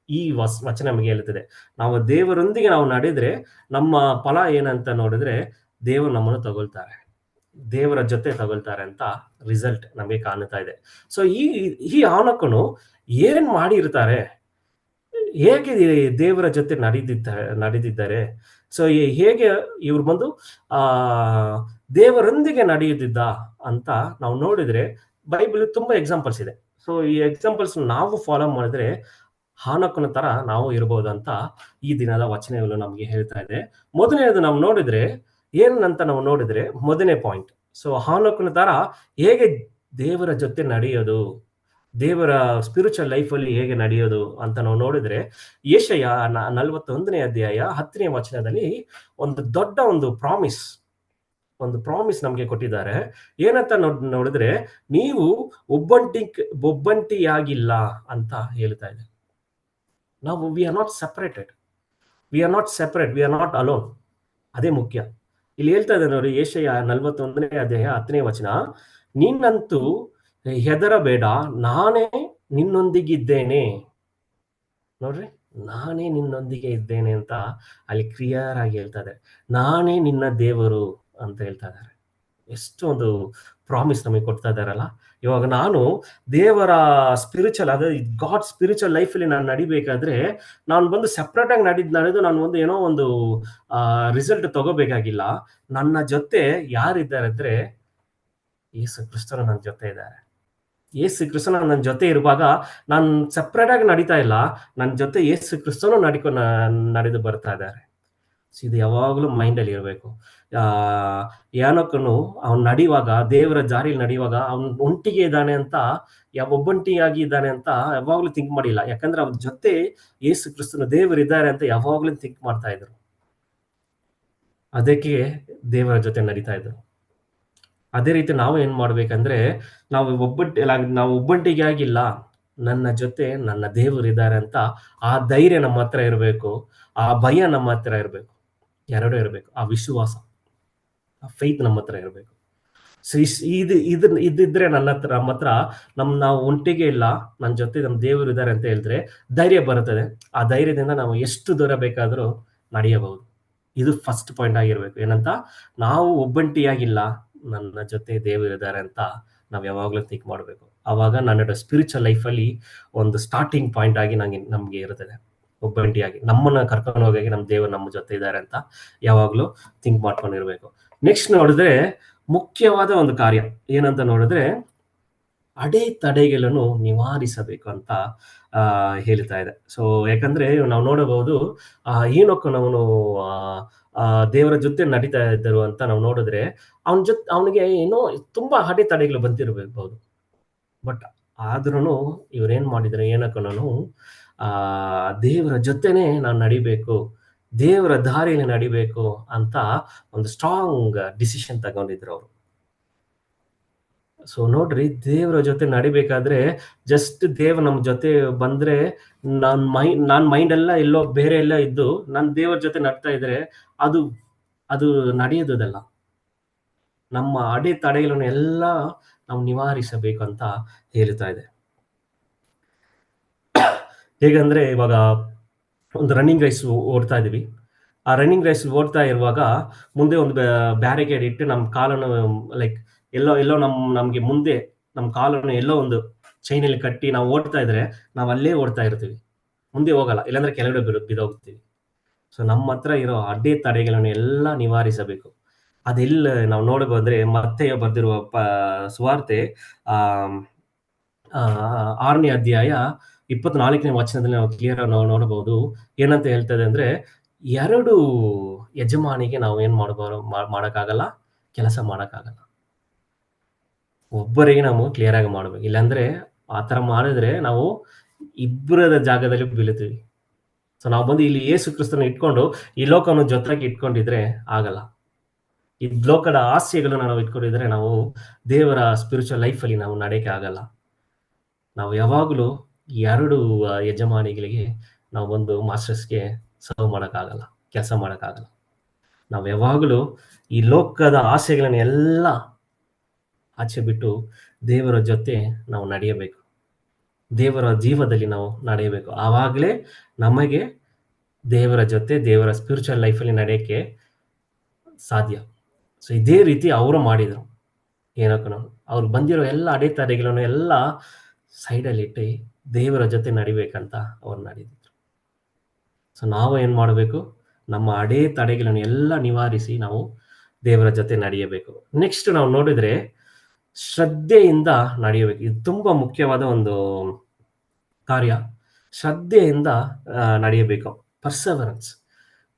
ಈ ವಸ್, ವಚನ ನಮಗೆ ಹೇಳುತ್ತದೆ. ನಾವು ದೇವರೊಂದಿಗೆ ನಾವು ನಡೆದ್ರೆ ನಮ್ಮ ಫಲ ಏನಂತ ನೋಡಿದ್ರೆ ದೇವರು ನಮ್ಮನ್ನು ತಗೊಳ್ತಾರೆ. ದೇವರ ಜೊತೆ ತಗೊಳ್ತಾರೆ ಅಂತ ರಿಸಲ್ಟ್ ನಮಗೆ ಕಾಣುತ್ತಾ ಇದೆ. ಸೊ ಈ ಈ ಆನಕನು ಏನ್ ಮಾಡಿರ್ತಾರೆ? ಹೇಗೆ ದೇವರ ಜೊತೆ ನಡೆದಿದ್ದ, ನಡೆದಿದ್ದಾರೆ? ಸೊ ಹೇಗೆ ಇವ್ರು ಬಂದು, ಆ, ದೇವರೊಂದಿಗೆ ನಡೆಯುತ್ತಿದ್ದ ಅಂತ ನಾವು ನೋಡಿದ್ರೆ ಬೈಬಲ್ ತುಂಬಾ ಎಕ್ಸಾಂಪಲ್ಸ್ ಇದೆ. ಸೊ ಈ ಎಕ್ಸಾಂಪಲ್ಸ್ ನಾವು ಫಾಲೋ ಮಾಡಿದ್ರೆ ಹಾನಕ್ಕನ ತರ ನಾವು ಇರಬಹುದು ಅಂತ ಈ ದಿನದ ವಚನಗಳು ನಮಗೆ ಹೇಳ್ತಾ ಇದೆ. ಮೊದಲನೇದು ನಾವು ನೋಡಿದ್ರೆ ಏನಂತ ನಾವು ನೋಡಿದ್ರೆ ಮೊದಲನೇ ಪಾಯಿಂಟ್ ಸೊ ಹಾನಕ್ಕನ ತರ ಹೇಗೆ ದೇವರ ಜೊತೆ ನಡೆಯೋದು? ದೇವರ ಸ್ಪಿರಿಚುವಲ್ ಲೈಫ್ ಅಲ್ಲಿ ಹೇಗೆ ನಡೆಯೋದು ಅಂತ ನಾವು ನೋಡಿದ್ರೆ ಏಷಯ ನಲವತ್ತೊಂದನೇ ಅಧ್ಯಾಯ ಹತ್ತನೇ ವಚನದಲ್ಲಿ ಒಂದು ದೊಡ್ಡ ಒಂದು ಪ್ರಾಮಿಸ್ ಒಂದು ಪ್ರಾಮಿಸ್ ನಮಗೆ ಕೊಟ್ಟಿದ್ದಾರೆ. ಏನಂತ ನೋಡ್ ನೋಡಿದ್ರೆ, ನೀವು ಒಬ್ಬಂಟಿ, ಒಬ್ಬಂಟಿಯಾಗಿಲ್ಲ ಅಂತ ಹೇಳ್ತಾ ಇದೆ. ನಾವು we are not separated we are not separate we are not alone ಅದೇ ಮುಖ್ಯ. ಇಲ್ಲಿ ಹೇಳ್ತಾ ಇದ್ದಾರೆ ನೋಡಿ ಏಷಯ ನಲವತ್ತೊಂದನೇ ಅಧ್ಯಾಯ ಹತ್ತನೇ ವಚನ ನಿನ್ನಂತೂ ಹೆದರಬೇಡ. ನಾನೇ ನಿನ್ನೊಂದಿಗಿದ್ದೇನೆ. ನೋಡ್ರಿ, ನಾನೇ ನಿನ್ನೊಂದಿಗೆ ಇದ್ದೇನೆ ಅಂತ ಅಲ್ಲಿ ಕ್ಲಿಯರ್ ಆಗಿ ಹೇಳ್ತಾ ಇದ್ದಾರೆ. ನಾನೇ ನಿನ್ನ ದೇವರು ಅಂತ ಹೇಳ್ತಾ ಇದ್ದಾರೆ. ಎಷ್ಟು ಒಂದು ಪ್ರಾಮಿಸ್ ನಮಗೆ ಕೊಡ್ತಾ ಇದ್ದಾರಲ್ಲ. ಇವಾಗ ನಾನು ದೇವರ ಸ್ಪಿರಿಚುವಲ್ ಅದೇ ಗಾಡ್ ಸ್ಪಿರಿಚುವಲ್ ಲೈಫಲ್ಲಿ ನಾನು ನಡಿಬೇಕಾದ್ರೆ ನಾನು ಬಂದು ಸೆಪ್ರೇಟ್ ಆಗಿ ನಡಿದ್ ನಡೆದು ನಾನು ಒಂದು ಏನೋ ಒಂದು ರಿಸಲ್ಟ್ ತಗೋಬೇಕಾಗಿಲ್ಲ. ನನ್ನ ಜೊತೆ ಯಾರಿದ್ದಾರೆ ಅಂದ್ರೆ ಯೇಸು ಕ್ರಿಸ್ತರು ನನ್ನ ಜೊತೆ ಇದ್ದಾರೆ. ಯೇಸು ಕ್ರಿಸ್ತನ ನನ್ನ ಜೊತೆ ಇರುವಾಗ ನಾನು ಸಪ್ರೇಟ್ ಆಗಿ ನಡೀತಾ ಇಲ್ಲ. ನನ್ನ ಜೊತೆ ಯೇಸು ಕ್ರಿಸ್ತನು ನಡಿಕೊ ನಡೆದು ಬರ್ತಾ ಇದ್ದಾರೆ. ಸೊ ಇದು ಯಾವಾಗಲೂ ಮೈಂಡಲ್ಲಿ ಇರಬೇಕು. ಯಾನಕ್ಕನು ಅವ್ನು ನಡೆಯುವಾಗ, ದೇವರ ಜಾರಿಯಲ್ಲಿ ನಡೆಯುವಾಗ ಅವ್ನು ಒಂಟಿಗೆ ಇದ್ದಾನೆ ಅಂತ ಯಾವ ಒಬ್ಬಂಟಿಯಾಗಿ ಇದ್ದಾನೆ ಅಂತ ಯಾವಾಗಲೂ ಥಿಂಕ್ ಮಾಡಿಲ್ಲ. ಯಾಕಂದ್ರೆ ಅವ್ನ ಜೊತೆ ಏಸು ಕ್ರಿಸ್ತನ ದೇವರು ಇದ್ದಾರೆ ಅಂತ ಯಾವಾಗಲೂ ಥಿಂಕ್ ಮಾಡ್ತಾ ಇದ್ರು. ಅದಕ್ಕೆ ದೇವರ ಜೊತೆ ನಡೀತಾ ಇದ್ರು. ಅದೇ ರೀತಿ ನಾವು ಏನ್ ಮಾಡ್ಬೇಕಂದ್ರೆ, ನಾವು ಒಬ್ಬಂಟಿ ನಾವು ಒಬ್ಬಂಟಿಗೆ ಆಗಿಲ್ಲ ನನ್ನ ಜೊತೆ ನನ್ನ ದೇವರು ಇದ್ದಾರೆ ಅಂತ ಆ ಧೈರ್ಯ ನಮ್ಮ ಹತ್ರ ಇರಬೇಕು, ಆ ಭಯ ನಮ್ಮ ಹತ್ರ ಇರಬೇಕು. ಎರಡೂ ಇರಬೇಕು. ಆ ವಿಶ್ವಾಸ, ಆ ಫೈತ್ ನಮ್ಮ ಹತ್ರ ಇರಬೇಕು. ಸೊ, ಇದು ಇದನ್ನ ಇದ್ದಿದ್ರೆ ನನ್ನ ಹತ್ರ, ನಮ್ಮ ಹತ್ರ ನಮ್, ನಾವು ಒಂಟಿಗೆ ಇಲ್ಲ ನನ್ನ ಜೊತೆ ನಮ್ಮ ದೇವರು ಇದ್ದಾರೆ ಅಂತ ಹೇಳಿದ್ರೆ ಧೈರ್ಯ ಬರುತ್ತದೆ. ಆ ಧೈರ್ಯದಿಂದ ನಾವು ಎಷ್ಟು ದೂರ ಬೇಕಾದರೂ ನಡೆಯಬಹುದು. ಇದು ಫಸ್ಟ್ ಪಾಯಿಂಟ್ ಆಗಿರ್ಬೇಕು. ಏನಂತ? ನಾವು ಒಬ್ಬಂಟಿಯಾಗಿಲ್ಲ ನನ್ನ ಜೊತೆ ದೇವರು ಇದ್ದಾರೆ ಅಂತ ನಾವು ಯಾವಾಗಲೂ ಥಿಂಕ್ ಮಾಡಬೇಕು. ಆವಾಗ ನನ್ನ ಸ್ಪಿರಿಚುವಲ್ ಲೈಫಲ್ಲಿ ಒಂದು ಸ್ಟಾರ್ಟಿಂಗ್ ಪಾಯಿಂಟ್ ಆಗಿ ನಂಗೆ ನಮಗೆ ಇರುತ್ತದೆ. ಒಬ್ಬಂಟಿಯಾಗಿ, ನಮ್ಮನ್ನ ಕರ್ಕೊಂಡು ಹೋಗಿ ನಮ್ಮ ದೇವರು ನಮ್ಮ ಜೊತೆ ಇದ್ದಾರೆ ಅಂತ ಯಾವಾಗಲೂ ಥಿಂಕ್ ಮಾಡ್ಕೊಂಡಿರ್ಬೇಕು. ನೆಕ್ಸ್ಟ್ ನೋಡಿದ್ರೆ ಮುಖ್ಯವಾದ ಒಂದು ಕಾರ್ಯ, ಏನಂತ ನೋಡಿದ್ರೆ ಅಡೆ ತಡೆಗಳನ್ನು ನಿವಾರಿಸಬೇಕು ಅಂತ ಹೇಳ್ತಾ ಇದೆ. ಸೊ ಯಾಕಂದ್ರೆ ನಾವು ನೋಡಬಹುದು, ಆ ನಾವು ದೇವರ ಜೊತೆ ನಡೀತಾ ಇದ್ದರು ಅಂತ ನಾವು ನೋಡಿದ್ರೆ ಅವನ ಜೊತೆ ಅವನಿಗೆ ಏನೋ ತುಂಬಾ ಹಠಿ ತಡೆಗಳು ಬಂದಿರಬಹುದು ಬಟ್ ಆದ್ರೂ ಇವ್ರೇನ್ ಮಾಡಿದ್ರೆ ನಾನು, ಆ, ದೇವರ ಜೊತೆನೆ ನಾನು ನಡಿಬೇಕು, ದೇವರ ದಾರಿಯಲ್ಲಿ ನಡಿಬೇಕು ಅಂತ ಒಂದು ಸ್ಟ್ರಾಂಗ್ ಡಿಸಿಷನ್ ತಗೊಂಡಿದ್ರು ಅವರು. ಸೊ ನೋಡ್ರಿ, ದೇವರ ಜೊತೆ ನಡಿಬೇಕಾದ್ರೆ ಜಸ್ಟ್ ದೇವ್ ನಮ್ಮ ಜೊತೆ ಬಂದ್ರೆ ನಾನ್ ಮೈಂಡ್ ನಾನ್ ಮೈಂಡ್ ಎಲ್ಲ ಎಲ್ಲೋ ಬೇರೆ ಎಲ್ಲ ಇದ್ದು ನಾನ್ ದೇವರ ಜೊತೆ ನಡ್ತಾ ಇದ್ರೆ ಅದು ಅದು ನಡೆಯೋದಲ್ಲ ನಮ್ಮ ಅಡೆ ತಡೆಗಳನ್ನು ಎಲ್ಲ ನಾವು ನಿವಾರಿಸಬೇಕು ಅಂತ ಹೇಳ್ತಾ ಇದೆ. ಹೇಗಂದ್ರೆ ಇವಾಗ ಒಂದು ರನ್ನಿಂಗ್ ರೈಸ್ ಓಡ್ತಾ ಇದೀವಿ. ಆ ರನ್ನಿಂಗ್ ರೈಸ್ ಓಡ್ತಾ ಇರುವಾಗ ಮುಂದೆ ಒಂದು ಬ್ಯಾರಿಕೇಡ್ ಇಟ್ಟು ನಮ್ಮ ಕಾಲನ್ನು ಲೈಕ್ ಎಲ್ಲೋ ಎಲ್ಲೋ ನಮ್, ನಮ್ಗೆ ಮುಂದೆ ನಮ್ಮ ಕಾಲನ್ನು ಎಲ್ಲೋ ಒಂದು ಚೈನಲ್ಲಿ ಕಟ್ಟಿ ನಾವು ಓಡ್ತಾ ಇದ್ರೆ ನಾವು ಅಲ್ಲೇ ಓಡ್ತಾ ಇರ್ತೀವಿ. ಮುಂದೆ ಹೋಗಲ್ಲ, ಇಲ್ಲಾಂದ್ರೆ ಕೆಳಗಡೆ ಬಿರು ಬಿದೋಗ್ತೀವಿ ಸೊ ನಮ್ಮ ಹತ್ರ ಇರೋ ಅಡ್ಡೆ ತಡೆಗಳನ್ನು ಎಲ್ಲ ನಿವಾರಿಸಬೇಕು. ಅದೆಲ್ಲ ನಾವು ನೋಡಬಹುದ್ರೆ ಮತ್ತೆ ಬರ್ದಿರುವ ಪ, ಸುವಾರ್ತೆ, ಆ ಆರನೇ ಅಧ್ಯಾಯ ಇಪ್ಪತ್ನಾಲ್ಕನೇ ವಚನದಲ್ಲಿ ನಾವು ಕ್ಲಿಯರ್ ನಾವು ನೋಡಬಹುದು ಏನಂತ ಹೇಳ್ತದೆ ಅಂದ್ರೆ ಎರಡು ಯಜಮಾನಿಗೆ ನಾವು ಏನ್ ಮಾಡಬಾರ ಮಾಡಕ್ಕಾಗಲ್ಲ, ಕೆಲಸ ಮಾಡಕ್ಕಾಗಲ್ಲ. ಒಬ್ಬರಿಗೆ ನಾವು ಕ್ಲಿಯರ್ ಆಗಿ ಮಾಡ್ಬೇಕು. ಇಲ್ಲಾಂದ್ರೆ ಆ ತರ ಮಾಡಿದ್ರೆ ನಾವು ಇಬ್ಬರದ ಜಾಗದಲ್ಲಿ ಬೀಳುತ್ತೀವಿ. ಸೊ ನಾವು ಬಂದು ಇಲ್ಲಿ ಯೇಸು ಕ್ರಿಸ್ತನ ಇಟ್ಕೊಂಡು ಈ ಲೋಕವನ್ನು ಜೊತೆಗೆ ಇಟ್ಕೊಂಡಿದ್ರೆ ಆಗಲ್ಲ. ಈ ಲೋಕದ ಆಸೆಗಳನ್ನ ನಾವು ಇಟ್ಕೊಂಡಿದ್ರೆ ನಾವು ದೇವರ ಸ್ಪಿರಿಚುವಲ್ ಅಲ್ಲಿ ನಾವು ನಡೆಯಕ್ಕೆ ಆಗಲ್ಲ. ನಾವು ಯಾವಾಗಲೂ ಎರಡು ಯಜಮಾನಿಗಳಿಗೆ ನಾವು ಒಂದು ಮಾಸ್ಟರ್ಸ್ಗೆ ಸರ್ವ್ ಮಾಡೋಕ್ಕಾಗಲ್ಲ ಕೆಲಸ ಮಾಡೋಕ್ಕಾಗಲ್ಲ ನಾವು ಯಾವಾಗಲೂ ಈ ಲೋಕದ ಆಸೆಗಳನ್ನು ಎಲ್ಲ ಆಚೆ ಬಿಟ್ಟು ದೇವರ ಜೊತೆ ನಾವು ನಡೆಯಬೇಕು. ದೇವರ ಜೀವದಲ್ಲಿ ನಾವು ನಡೆಯಬೇಕು. ಆವಾಗಲೇ ನಮಗೆ ದೇವರ ಜೊತೆ, ದೇವರ ಸ್ಪಿರಿಚುವಲ್ ಲೈಫಲ್ಲಿ ನಡೆಯೋಕ್ಕೆ ಸಾಧ್ಯ. ಸೊ ಇದೇ ರೀತಿ ಅವರು ಮಾಡಿದರು. ಏನಕ್ಕೂ ಅವ್ರು ಬಂದಿರೋ ಎಲ್ಲ ಅಡೆತಡೆಗಳನ್ನು ಎಲ್ಲ ಸೈಡಲ್ಲಿ ಇಟ್ಟು ದೇವರ ಜೊತೆ ನಡಿಬೇಕಂತ ಅವ್ರು ನಡೀತಿದ್ರು ಸೊ ನಾವು ಏನು ಮಾಡಬೇಕು? ನಮ್ಮ ಅಡೆ ತಡೆಗಳನ್ನು ಎಲ್ಲ ನಿವಾರಿಸಿ ನಾವು ದೇವರ ಜೊತೆ ನಡೆಯಬೇಕು. ನೆಕ್ಸ್ಟ್ ನಾವು ನೋಡಿದ್ರೆ ಶ್ರದ್ಧೆಯಿಂದ ನಡೆಯಬೇಕು. ಇದು ತುಂಬಾ ಮುಖ್ಯವಾದ ಒಂದು ಕಾರ್ಯ. ಶ್ರದ್ಧೆಯಿಂದ ನಡೆಯಬೇಕು. Perseverance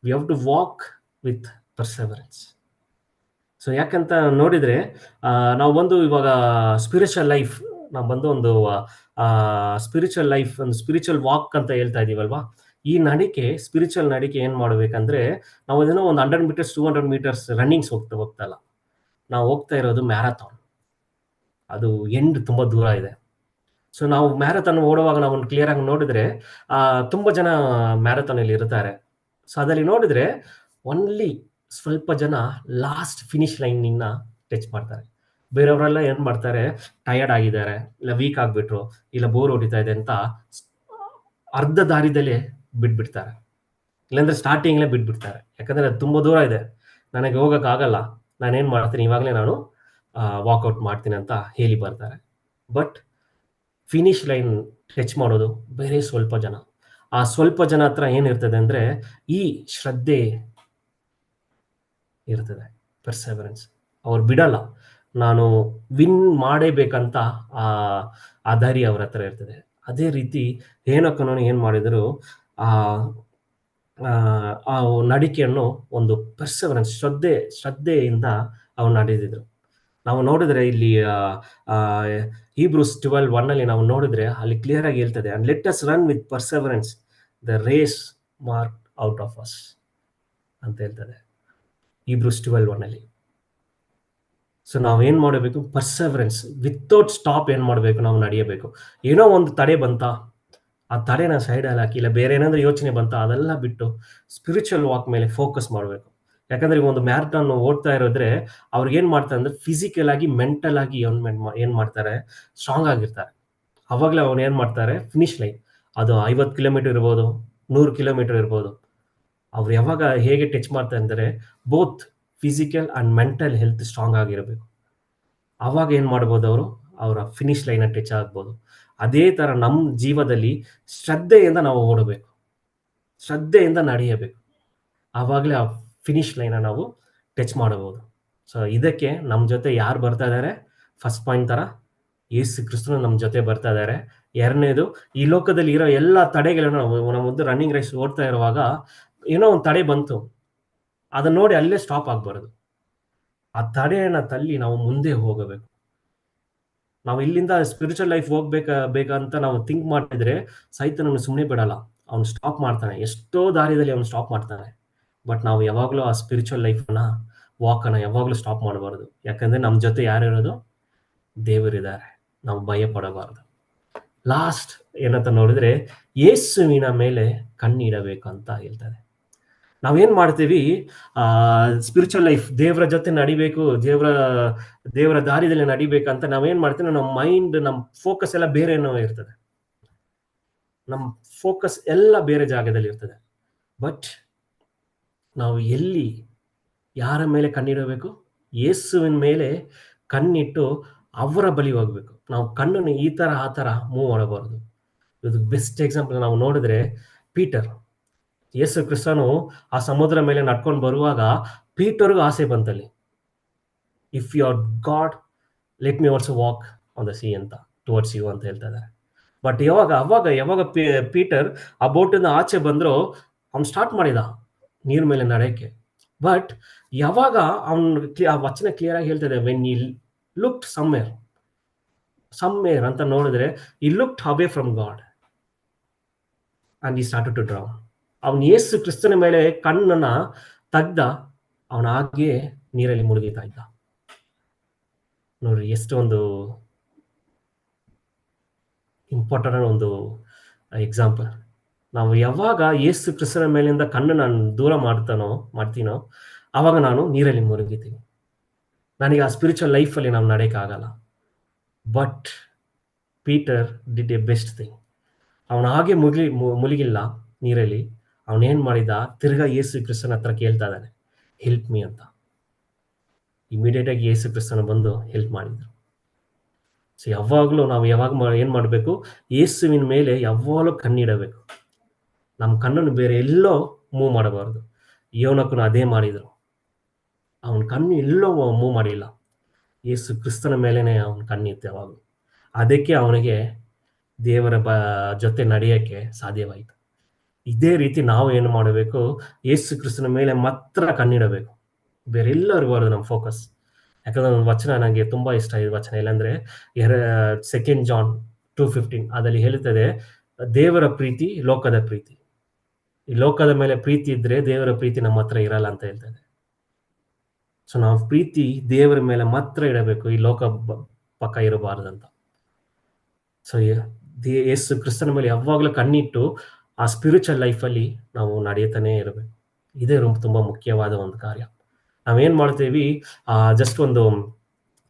we have to walk with perseverance so ಯಾಕಂತ ನೋಡಿದ್ರೆ ನಾವು ಬಂದು ಇವಾಗ ಸ್ಪಿರಿಚುವಲ್ ಲೈಫ್ ನಾವು ಬಂದು ಒಂದು ಸ್ಪಿರಿಚುವಲ್ ಲೈಫ್ ಒಂದು ಸ್ಪಿರಿಚುವಲ್ ವಾಕ್ ಅಂತ ಹೇಳ್ತಾ ಇದೀವಲ್ವಾ? ಈ ನಡಿಕೆ ಸ್ಪಿರಿಚುವಲ್ ನಡಿಕೆ ಏನು ಮಾಡಬೇಕಂದ್ರೆ, ನಾವು ಅದೇನೋ ಒಂದು hundred metres two hundred metres runnings ಹೋಗ್ತಾ ಹೋಗ್ತಾ ಇಲ್ಲ ನಾವು ಹೋಗ್ತಾ ಇರೋದು ಮ್ಯಾರಥಾನ್ ಅದು ಎಂಡ್ ತುಂಬಾ ದೂರ ಇದೆ. ಸೊ ನಾವು ಮ್ಯಾರಥಾನ್ ಓಡುವಾಗ ನಾವು ಕ್ಲಿಯರ್ ಆಗಿ ನೋಡಿದ್ರೆ, ಆ, ತುಂಬಾ ಜನ ಮ್ಯಾರಥಾನ್ ಅಲ್ಲಿ ಇರ್ತಾರೆ. ಸೊ ಅದರಲ್ಲಿ ನೋಡಿದ್ರೆ ಓನ್ಲಿ ಸ್ವಲ್ಪ ಜನ ಲಾಸ್ಟ್ ಫಿನಿಶ್ ಲೈನ್ ಇನ್ನ ಟಚ್ ಮಾಡ್ತಾರೆ. ಬೇರೆಯವರೆಲ್ಲ ಏನ್ ಮಾಡ್ತಾರೆ ಟಯರ್ಡ್ ಆಗಿದ್ದಾರೆ, ಇಲ್ಲ ವೀಕ್ ಆಗ್ಬಿಟ್ರು, ಇಲ್ಲ ಬೋರ್ ಹೊಡಿತಾ ಇದೆ ಅಂತ ಅರ್ಧ ದಾರಿದಲ್ಲೇ ಬಿಟ್ಬಿಡ್ತಾರೆ. ಇಲ್ಲಾಂದ್ರೆ ಸ್ಟಾರ್ಟಿಂಗ್ಲೇ ಬಿಟ್ಬಿಡ್ತಾರೆ. ಯಾಕಂದ್ರೆ ಅದು ತುಂಬಾ ದೂರ ಇದೆ. ನನಗೆ ಹೋಗಕ್ ಆಗಲ್ಲ ನಾನೇನ್ ಮಾಡ್ತೀನಿ? ಇವಾಗಲೇ ನಾನು ವಾಕೌಟ್ ಮಾಡ್ತೀನಿ ಅಂತ ಹೇಳಿ ಬರ್ತಾರೆ. ಬಟ್ ಫಿನಿಶ್ ಲೈನ್ ಟಚ್ ಮಾಡೋದು ಬೇರೆ ಸ್ವಲ್ಪ ಜನ. ಆ ಸ್ವಲ್ಪ ಜನ ಹತ್ರ ಏನಿರ್ತದೆ ಅಂದ್ರೆ ಈ ಶ್ರದ್ಧೆ ಇರ್ತದೆ ಪರ್ಸೆವರೆನ್ಸ್ ಅವ್ರು ಬಿಡಲ್ಲ. ನಾನು ವಿನ್ ಮಾಡೇಬೇಕಂತ ಆ ಆ ದಾರಿ ಅವ್ರ ಹತ್ರ ಇರ್ತದೆ. ಅದೇ ರೀತಿ ಏನಕ್ಕೂ ಏನು ಮಾಡಿದ್ರು ಆ, ಆ ನಡಿಕೆಯನ್ನು ಒಂದು ಪರ್ಸೆವರೆನ್ಸ್ ಶ್ರದ್ಧೆ ಶ್ರದ್ಧೆಯಿಂದ ಅವ್ರು ನಡೆದಿದ್ರು. ನಾವು ನೋಡಿದ್ರೆ ಇಲ್ಲಿ ಹೀಬ್ರೂಸ್ ಟ್ವೆಲ್ ಒನ್ ಅಲ್ಲಿ ನಾವು ನೋಡಿದ್ರೆ ಅಲ್ಲಿ ಕ್ಲಿಯರ್ ಆಗಿ ಹೇಳ್ತದೆ and let us run with perseverance the race mark out of us ಅಂತ ಹೇಳ್ತದೆ ಹೀಬ್ರೂಸ್ ಟ್ವೆಲ್ ಒನ್ ಅಲ್ಲಿ. ಸೊ ನಾವು ಏನ್ ಮಾಡಬೇಕು? ಪರ್ಸೆವರೆನ್ಸ್ ವಿತೌಟ್ ಸ್ಟಾಪ್ ಏನ್ ಮಾಡಬೇಕು? ನಾವು ನಡೆಯಬೇಕು. ಏನೋ ಒಂದು ತಡೆ ಬಂತಾ, ಆ ತಡೆನ ಸೈಡಲ್ಲಿ ಹಾಕಿ, ಇಲ್ಲ ಬೇರೆ ಏನಾದ್ರೂ ಯೋಚನೆ ಬಂತಾ, ಅದೆಲ್ಲ ಬಿಟ್ಟು ಸ್ಪಿರಿಚುವಲ್ ವಾಕ್ ಮೇಲೆ ಫೋಕಸ್ ಮಾಡಬೇಕು. ಯಾಕಂದ್ರೆ ಈಗ ಒಂದು ಮ್ಯಾರಥಾನ್ ಓಡ್ತಾ ಇರೋದ್ರೆ ಅವ್ರಿಗೆ ಏನ್ ಮಾಡ್ತಾರೆ ಅಂದ್ರೆ ಫಿಸಿಕಲ್ ಆಗಿ ಮೆಂಟಲ್ ಆಗಿ ಏನ್ ಮಾಡ್ತಾರೆ? ಸ್ಟ್ರಾಂಗ್ ಆಗಿರ್ತಾರೆ. ಅವಾಗಲೇ ಅವ್ನು ಏನ್ ಮಾಡ್ತಾರೆ? ಫಿನಿಶ್ ಲೈನ್ ಅದು ಐವತ್ತು ಕಿಲೋಮೀಟರ್ ಇರ್ಬೋದು, ನೂರು ಕಿಲೋಮೀಟರ್ ಇರ್ಬೋದು. ಅವ್ರು ಯಾವಾಗ ಹೇಗೆ ಟಚ್ ಮಾಡ್ತಾರೆ ಅಂದರೆ both physical and mental health strong ಆಗಿರಬೇಕು. ಅವಾಗ ಏನ್ ಮಾಡ್ಬೋದು ಅವರು? ಅವರ ಫಿನಿಶ್ ಲೈನ್ ಟಚ್ ಆಗ್ಬೋದು. ಅದೇ ತರ ನಮ್ಮ ಜೀವದಲ್ಲಿ ಶ್ರದ್ಧೆಯಿಂದ ನಾವು ಓಡಬೇಕು. ಶ್ರದ್ಧೆಯಿಂದ ನಡೆಯಬೇಕು. ಆವಾಗಲೇ ಆ ಫಿನಿಶ್ ಲೈನ್ ನಾವು ಟಚ್ ಮಾಡಬಹುದು. ಸೊ ಇದಕ್ಕೆ ನಮ್ಮ ಜೊತೆ ಯಾರು ಬರ್ತಾ ಇದ್ದಾರೆ ಫಸ್ಟ್ ಪಾಯಿಂಟ್ ತರ ಯೇಸು ಕ್ರಿಸ್ತನು ನಮ್ಮ ಜೊತೆ ಬರ್ತಾ ಇದ್ದಾರೆ ಎರಡನೇದು, ಈ ಲೋಕದಲ್ಲಿ ಇರೋ ಎಲ್ಲ ತಡೆಗಳನ್ನು ನಾವು ಒಂದು ರನ್ನಿಂಗ್ ರೇಸ್ ಓಡ್ತಾ ಇರುವಾಗ ಏನೋ ಒಂದು ತಡೆ ಬಂತು. ಅದನ್ನ ನೋಡಿ ಅಲ್ಲೇ ಸ್ಟಾಪ್ ಆಗ್ಬಾರ್ದು. ಆ ತಡೆಯನ್ನ ತಲ್ಲಿ ನಾವು ಮುಂದೆ ಹೋಗಬೇಕು. ನಾವು ಇಲ್ಲಿಂದ ಸ್ಪಿರಿಚುವಲ್ ಲೈಫ್ ಹೋಗ್ಬೇಕ, ಬೇಕಂತ ನಾವು ಥಿಂಕ್ ಮಾಡಿದ್ರೆ ಸೈತನನ್ನು ಸುಮ್ಮನೆ ಬಿಡಲ್ಲ. ಅವ್ನು ಸ್ಟಾಪ್ ಮಾಡ್ತಾನೆ. ಎಷ್ಟೋ ದಾರಿಯಲ್ಲಿ ಅವ್ನು ಸ್ಟಾಪ್ ಮಾಡ್ತಾನೆ. ಬಟ್ ನಾವು ಯಾವಾಗಲೂ ಆ ಸ್ಪಿರಿಚುವಲ್ ಲೈಫನ್ನ ವಾಕನ್ನು ಯಾವಾಗಲೂ ಸ್ಟಾಪ್ ಮಾಡಬಾರ್ದು. ಯಾಕಂದ್ರೆ ನಮ್ಮ ಜೊತೆ ಯಾರಿರೋದು ದೇವರಿದ್ದಾರೆ ನಾವು ಭಯ ಪಡಬಾರ್ದು. ಲಾಸ್ಟ್ ಏನಂತ ನೋಡಿದ್ರೆ ಯೇಸುವಿನ ಮೇಲೆ ಕಣ್ಣಿಡಬೇಕು ಅಂತ ಹೇಳ್ತಾರೆ ನಾವೇನ್ ಮಾಡ್ತೀವಿ? ಆ ಸ್ಪಿರಿಚುವಲ್ ಲೈಫ್ ದೇವರ ಜೊತೆ ನಡಿಬೇಕು, ದೇವರ ದೇವರ ದಾರಿದಲ್ಲಿ ನಡಿಬೇಕಂತ ನಾವೇನ್ ಮಾಡ್ತೀವಿ? ನಮ್ಮ ಮೈಂಡ್ ನಮ್ಮ ಫೋಕಸ್ ಎಲ್ಲ ಬೇರೆ ಇರ್ತದೆ. ನಮ್ಮ ಫೋಕಸ್ ಎಲ್ಲ ಬೇರೆ ಜಾಗದಲ್ಲಿ ಇರ್ತದೆ. ಬಟ್ ನಾವು ಎಲ್ಲಿ ಯಾರ ಮೇಲೆ ಕಣ್ಣಿಡಬೇಕು? ಯೇಸುವಿನ ಮೇಲೆ ಕಣ್ಣಿಟ್ಟು ಅವರ ಬಲಿ ಹೋಗಬೇಕು. ನಾವು ಕಣ್ಣನ್ನು ಈ ಥರ ಆ ಥರ ಮೂವ್ ಮಾಡಬಾರ್ದು. ಇದು ಬೆಸ್ಟ್ ಎಕ್ಸಾಂಪಲ್ ನಾವು ನೋಡಿದ್ರೆ ಪೀಟರ್. ಯೇಸು ಕ್ರಿಸ್ತನು ಆ ಸಮುದ್ರ ಮೇಲೆ ನಡ್ಕೊಂಡು ಬರುವಾಗ ಪೀಟರ್ಗೂ ಆಸೆ ಬಂತಲ್ಲಿ. If you are God let me also walk on the sea ಅಂತ ಟುವರ್ಡ್ಸ್ ಯು ಅಂತ ಹೇಳ್ತಾ ಇದ್ದಾರೆ. ಬಟ್ ಯಾವಾಗ, ಅವಾಗ, ಯಾವಾಗ ಪೀಟರ್ ಆ ಬೋಟಿಂದ ಆಚೆ ಬಂದರೂ, ಅವ್ನು ಸ್ಟಾರ್ಟ್ ಮಾಡಿದ. ನೀರ್ ಮೇಲೆ ನಡೆಯಕ್ಕೆ. ಬಟ್ ಯಾವಾಗ ಅವನ್ ಆ ವಚನ ಕ್ಲಿಯರ್ ಆಗಿ ಹೇಳ್ತದೆ when he looked somewhere somewhere ಅಂತ ನೋಡಿದ್ರೆ he looked away from God and he start to draw ಅವನ್ ಯೇಸು ಕ್ರಿಸ್ತನ ಮೇಲೆ ಕಣ್ಣನ್ನ ತೆಗ್ದ, ಅವನ ಹಾಗೆ ನೀರಲ್ಲಿ ಮುಳುಗಿತಾ ಇದ್ದ. ನೋಡ್ರಿ ಎಷ್ಟೊಂದು ಇಂಪಾರ್ಟೆಂಟ್ ಒಂದು ಎಕ್ಸಾಂಪಲ್ ನಾವು ಯಾವಾಗ ಯೇಸು ಕ್ರಿಸ್ತನ ಮೇಲಿಂದ ಕಣ್ಣು ನಾನು ದೂರ ಮಾಡ್ತಾನೋ, ಮಾಡ್ತೀನೋ ಆವಾಗ ನಾನು ನೀರಲ್ಲಿ ಮುಳುಗಿತೀನಿ ನನಗೆ ಆ ಸ್ಪಿರಿಚುವಲ್ ಲೈಫಲ್ಲಿ ನಾವು ನಡೆಯೋಕ್ಕಾಗಲ್ಲ. But Peter did a best thing ಅವನು ಹಾಗೆ ಮುಗಿ ಮುಳುಗಿಲ್ಲ ನೀರಲ್ಲಿ. ಅವನೇನ್ ಮಾಡಿದ? ತಿರ್ಗಾ ಯೇಸು ಕ್ರಿಸ್ತನ ಹತ್ರ ಕೇಳ್ತಾ ಇದ್ದಾನೆ ಹೆಲ್ಪ್ ಮೀ ಅಂತ. ಇಮಿಡಿಯೇಟ್ ಆಗಿ ಯೇಸು ಕ್ರಿಸ್ತನ ಬಂದು ಹೆಲ್ಪ್ ಮಾಡಿದರು. ಸೊ ಯಾವಾಗಲೂ ನಾವು ಯಾವಾಗ ಏನ್ ಮಾಡಬೇಕು? ಯೇಸುವಿನ ಮೇಲೆ ಯಾವಾಗಲೂ ಕಣ್ಣಿಡಬೇಕು. ನಮ್ಮ ಕಣ್ಣನ್ನು ಬೇರೆ ಎಲ್ಲೋ ಮೂವ್ ಮಾಡಬಾರ್ದು. ಯೋನಕ್ಕೂ ಅದೇ ಮಾಡಿದರು. ಅವನ ಕಣ್ಣು ಎಲ್ಲೋ ಮೂವ್ ಮಾಡಿಲ್ಲ. ಯೇಸು ಕ್ರಿಸ್ತನ ಮೇಲೇನೆ ಅವನ ಕಣ್ಣಿತ್ತು ಯಾವಾಗಲೂ. ಅದಕ್ಕೆ ಅವನಿಗೆ ದೇವರ ಬ, ಜೊತೆ ನಡೆಯೋಕ್ಕೆ ಸಾಧ್ಯವಾಯಿತು. ಇದೇ ರೀತಿ ನಾವು ಏನು ಮಾಡಬೇಕು? ಯೇಸು ಕ್ರಿಸ್ತನ ಮೇಲೆ ಮಾತ್ರ ಕಣ್ಣಿಡಬೇಕು. ಬೇರೆಲ್ಲ ಇರಬಾರ್ದು ನಮ್ಮ ಫೋಕಸ್ ಯಾಕಂದ್ರೆ ಒಂದು ವಚನ ನನಗೆ ತುಂಬ ಇಷ್ಟ ಈ ವಚನ. ಇಲ್ಲಾಂದ್ರೆ ಎರ ಸೆಕೆಂಡ್ ಜಾನ್ ಟೂ ಫಿಫ್ಟೀನ್ ಅದರಲ್ಲಿ ಹೇಳುತ್ತದೆ, ದೇವರ ಪ್ರೀತಿ ಲೋಕದ ಪ್ರೀತಿ. ಈ ಲೋಕದ ಮೇಲೆ ಪ್ರೀತಿ ಇದ್ರೆ ದೇವರ ಪ್ರೀತಿ ನಮ್ಮ ಹತ್ರ ಇರಲ್ಲ ಅಂತ ಹೇಳ್ತಾರೆ ಸೊ ನಾವು ಪ್ರೀತಿ ದೇವರ ಮೇಲೆ ಮಾತ್ರ ಇಡಬೇಕು, ಈ ಲೋಕ ಪಕ್ಕ ಪಕ್ಕ ಇರಬಾರ್ದಂತ. ಸೊ ಯೇಸು ಕ್ರಿಸ್ತನ ಮೇಲೆ ಯಾವಾಗಲೂ ಕಣ್ಣಿಟ್ಟು ಆ ಸ್ಪಿರಿಚುವಲ್ ಲೈಫಲ್ಲಿ ನಾವು ನಡೆಯುತ್ತಾನೆ ಇರಬೇಕು. ಇದೇ ತುಂಬ ತುಂಬಾ ಮುಖ್ಯವಾದ ಒಂದು ಕಾರ್ಯ. ನಾವೇನ್ ಮಾಡ್ತೀವಿ, ಆ ಜಸ್ಟ್ ಒಂದು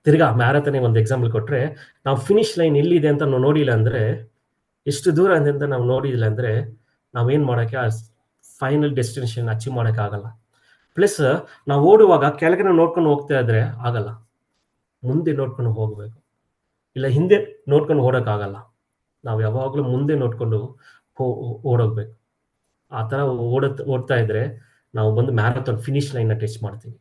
ತಿರ್ಗಾ ಮ್ಯಾರಥನ್ ಒಂದು ಎಕ್ಸಾಂಪಲ್ ಕೊಟ್ರೆ, ನಾವು ಫಿನಿಶ್ ಲೈನ್ ಎಲ್ಲಿದೆ ಅಂತ ನಾವು ನೋಡಿಲ್ಲ ಅಂದ್ರೆ, ಎಷ್ಟು ದೂರ ಅಂತ ನಾವು ನೋಡಿಲ್ಲ ಅಂದ್ರೆ, ನಾವೇನ್ ಮಾಡೋಕೆ ಆ ಫೈನಲ್ ಡೆಸ್ಟಿನೇಷನ್ ಅಚೀವ್ ಮಾಡೋಕ್ಕಾಗಲ್ಲ ಪ್ಲಸ್ ನಾವು ಓಡುವಾಗ ಕೆಳಗಡೆ ನೋಡ್ಕೊಂಡು ಹೋಗ್ತಾ ಇದ್ರೆ ಆಗಲ್ಲ. ಮುಂದೆ ನೋಡ್ಕೊಂಡು ಹೋಗಬೇಕು. ಇಲ್ಲ, ಹಿಂದೆ ನೋಡ್ಕೊಂಡು ಓಡೋಕ್ಕಾಗಲ್ಲ ನಾವು ಯಾವಾಗಲೂ ಮುಂದೆ ನೋಡ್ಕೊಂಡು ಓಡೋಗ್ಬೇಕು. ಆ ಥರ ಓಡ ಓಡ್ತಾ ಇದ್ರೆ ನಾವು ಬಂದು ಮ್ಯಾರಥಾನ್ ಫಿನಿಶ್ ಲೈನ್ ಟಚ್ ಮಾಡ್ತೀವಿ.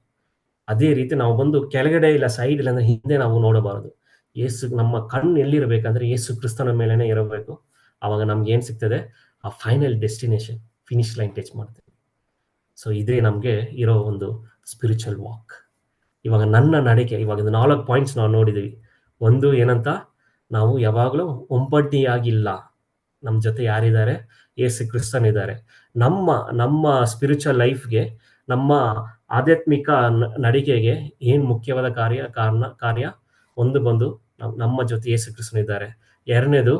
ಅದೇ ರೀತಿ ನಾವು ಬಂದು ಕೆಳಗಡೆ ಇಲ್ಲ ಸೈಡ್ ಇಲ್ಲ ಅಂದ್ರೆ ಹಿಂದೆ ನಾವು ನೋಡಬಾರದು. ಏಸು, ನಮ್ಮ ಕಣ್ಣು ಎಲ್ಲಿರಬೇಕಂದ್ರೆ ಯೇಸು ಕ್ರಿಸ್ತನ ಮೇಲೆನೆ ಇರಬೇಕು. ಅವಾಗ ನಮ್ಗೆ ಏನು ಸಿಗ್ತದೆ? ಆ final destination finish line touch ಮಾಡ್ತೀವಿ ಸೊ ಇದೇ ನಮಗೆ ಇರೋ ಒಂದು ಸ್ಪಿರಿಚುವಲ್ ವಾಕ್ ಇವಾಗ ನನ್ನ ನಡಿಕೆ ಇವಾಗ ನಾಲ್ಕು ಪಾಯಿಂಟ್ಸ್ ನಾವು ನೋಡಿದ್ದೀವಿ ಒಂದು ಏನಂತ? ನಾವು ಯಾವಾಗಲೂ ಒಂಬಡ್ಡಿಯಾಗಿಲ್ಲ ನಮ್ಮ ಜೊತೆ ಯಾರಿದ್ದಾರೆ? ಏಸು ಕ್ರಿಸ್ತನ್ ಇದ್ದಾರೆ ನಮ್ಮ ನಮ್ಮ ಸ್ಪಿರಿಚುವಲ್ ಲೈಫ್ಗೆ ನಮ್ಮ ಆಧ್ಯಾತ್ಮಿಕ ನಡಿಗೆಗೆ ಏನು ಮುಖ್ಯವಾದ ಕಾರ್ಯ, ಕಾರಣ, ಕಾರ್ಯ? ಒಂದು ಬಂದು ನಮ್- ನಮ್ಮ ಜೊತೆ ಏಸು ಕ್ರಿಸ್ತನ್ ಇದ್ದಾರೆ ಎರಡನೇದು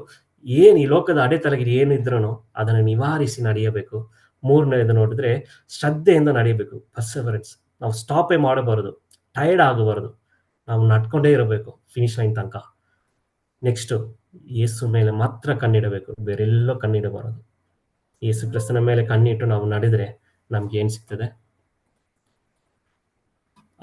ಏನ್ ಈ ಲೋಕದ ಅಡೆತಲಗಿರಿ ಏನಿದ್ರು ಅದನ್ನು ನಿವಾರಿಸಿ ನಡೆಯಬೇಕು. ಮೂರನೇದು ನೋಡಿದ್ರೆ ಶ್ರದ್ಧೆಯಿಂದ ನಡೆಯಬೇಕು. ಪರ್ಸೆವರೆನ್ಸ್ ನಾವು ಸ್ಟಾಪೇ ಮಾಡಬಾರದು. ಟೈರ್ಡ್ ಆಗಬಾರದು. ನಾವು ನಡ್ಕೊಂಡೇ ಇರಬೇಕು. ಫಿನಿಶ್ ಲೈನ್ ತನಕ. ನೆಕ್ಸ್ಟ್ ಯೇಸು ಮೇಲೆ ಮಾತ್ರ ಕಣ್ಣಿಡಬೇಕು. ಬೇರೆಲ್ಲೋ ಕಣ್ಣಿಡಬಾರದು. ಯೇಸು ಕ್ರಿಸ್ತನ ಮೇಲೆ ಕಣ್ಣಿಟ್ಟು ನಾವು ನಡೆದ್ರೆ ನಮ್ಗೆ ಏನ್ ಸಿಗ್ತದೆ?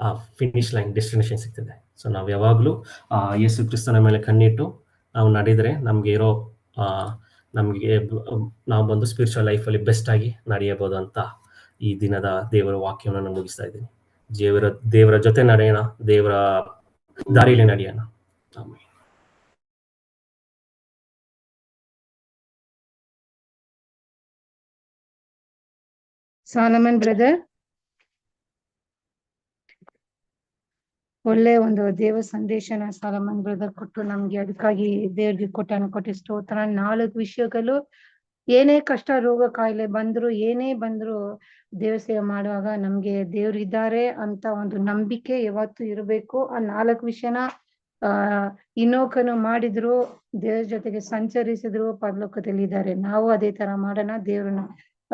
ಆ ಫಿನಿಶ್ ಲೈನ್ ಡೆಸ್ಟಿನೇಷನ್ ಸಿಗ್ತದೆ. ಸೊ ನಾವು ಯಾವಾಗಲೂ, ಆ, ಯೇಸು ಕ್ರಿಸ್ತನ ಮೇಲೆ ಕಣ್ಣಿಟ್ಟು ನಾವು ನಡೆದ್ರೆ ನಮ್ಗೆ ಇರೋ ನಮಗೆ ನಾವು ಬಂದು ಸ್ಪಿರಿಚುವಲ್ ಬೆಸ್ಟ್ ಆಗಿ ನಡೆಯಬಹುದು ಅಂತ ಈ ದಿನದ ದೇವರ ವಾಕ್ಯವನ್ನು ನಾನು ಮುಗಿಸ್ತಾ ಇದ್ದೀನಿ. ದೇವರ ದೇವರ ಜೊತೆ ನಡೆಯೋಣ, ದೇವರ ದಾರಿಯಲ್ಲಿ ನಡೆಯೋಣ. ಸಾಲಮನ್ ಬ್ರದರ್ ಒಳ್ಳೆ ಒಂದು ದೇವ ಸಂದೇಶನ ಸಾಲಮನ್ ಬ್ರದರ್ ಕೊಟ್ಟು ನಮ್ಗೆ ಅದಕ್ಕಾಗಿ ದೇವ್ರಿಗೆ ಕೊಟ್ಟ ಕೊಟ್ಟಿ ಸ್ತೋತ್ರ. ನಾಲ್ಕು ವಿಷಯಗಳು. ಏನೇ ಕಷ್ಟ, ರೋಗ, ಕಾಯಿಲೆ ಬಂದ್ರು, ಏನೇ ಬಂದ್ರು ದೇವ ಸೇವೆ ಮಾಡುವಾಗ ನಮ್ಗೆ ದೇವ್ರು ಇದ್ದಾರೆ ಅಂತ ಒಂದು ನಂಬಿಕೆ ಯಾವತ್ತು ಇರಬೇಕು. ಆ ನಾಲ್ಕು ವಿಷಯನ, ಆ, ಇನ್ನೋಕನು ಮಾಡಿದ್ರು, ದೇವ್ರ ಜೊತೆಗೆ ಸಂಚರಿಸಿದ್ರು, ಪರಲೋಕದಲ್ಲಿ ಇದ್ದಾರೆ. ನಾವು ಅದೇ ತರ ಮಾಡೋಣ, ದೇವ್ರನ್ನ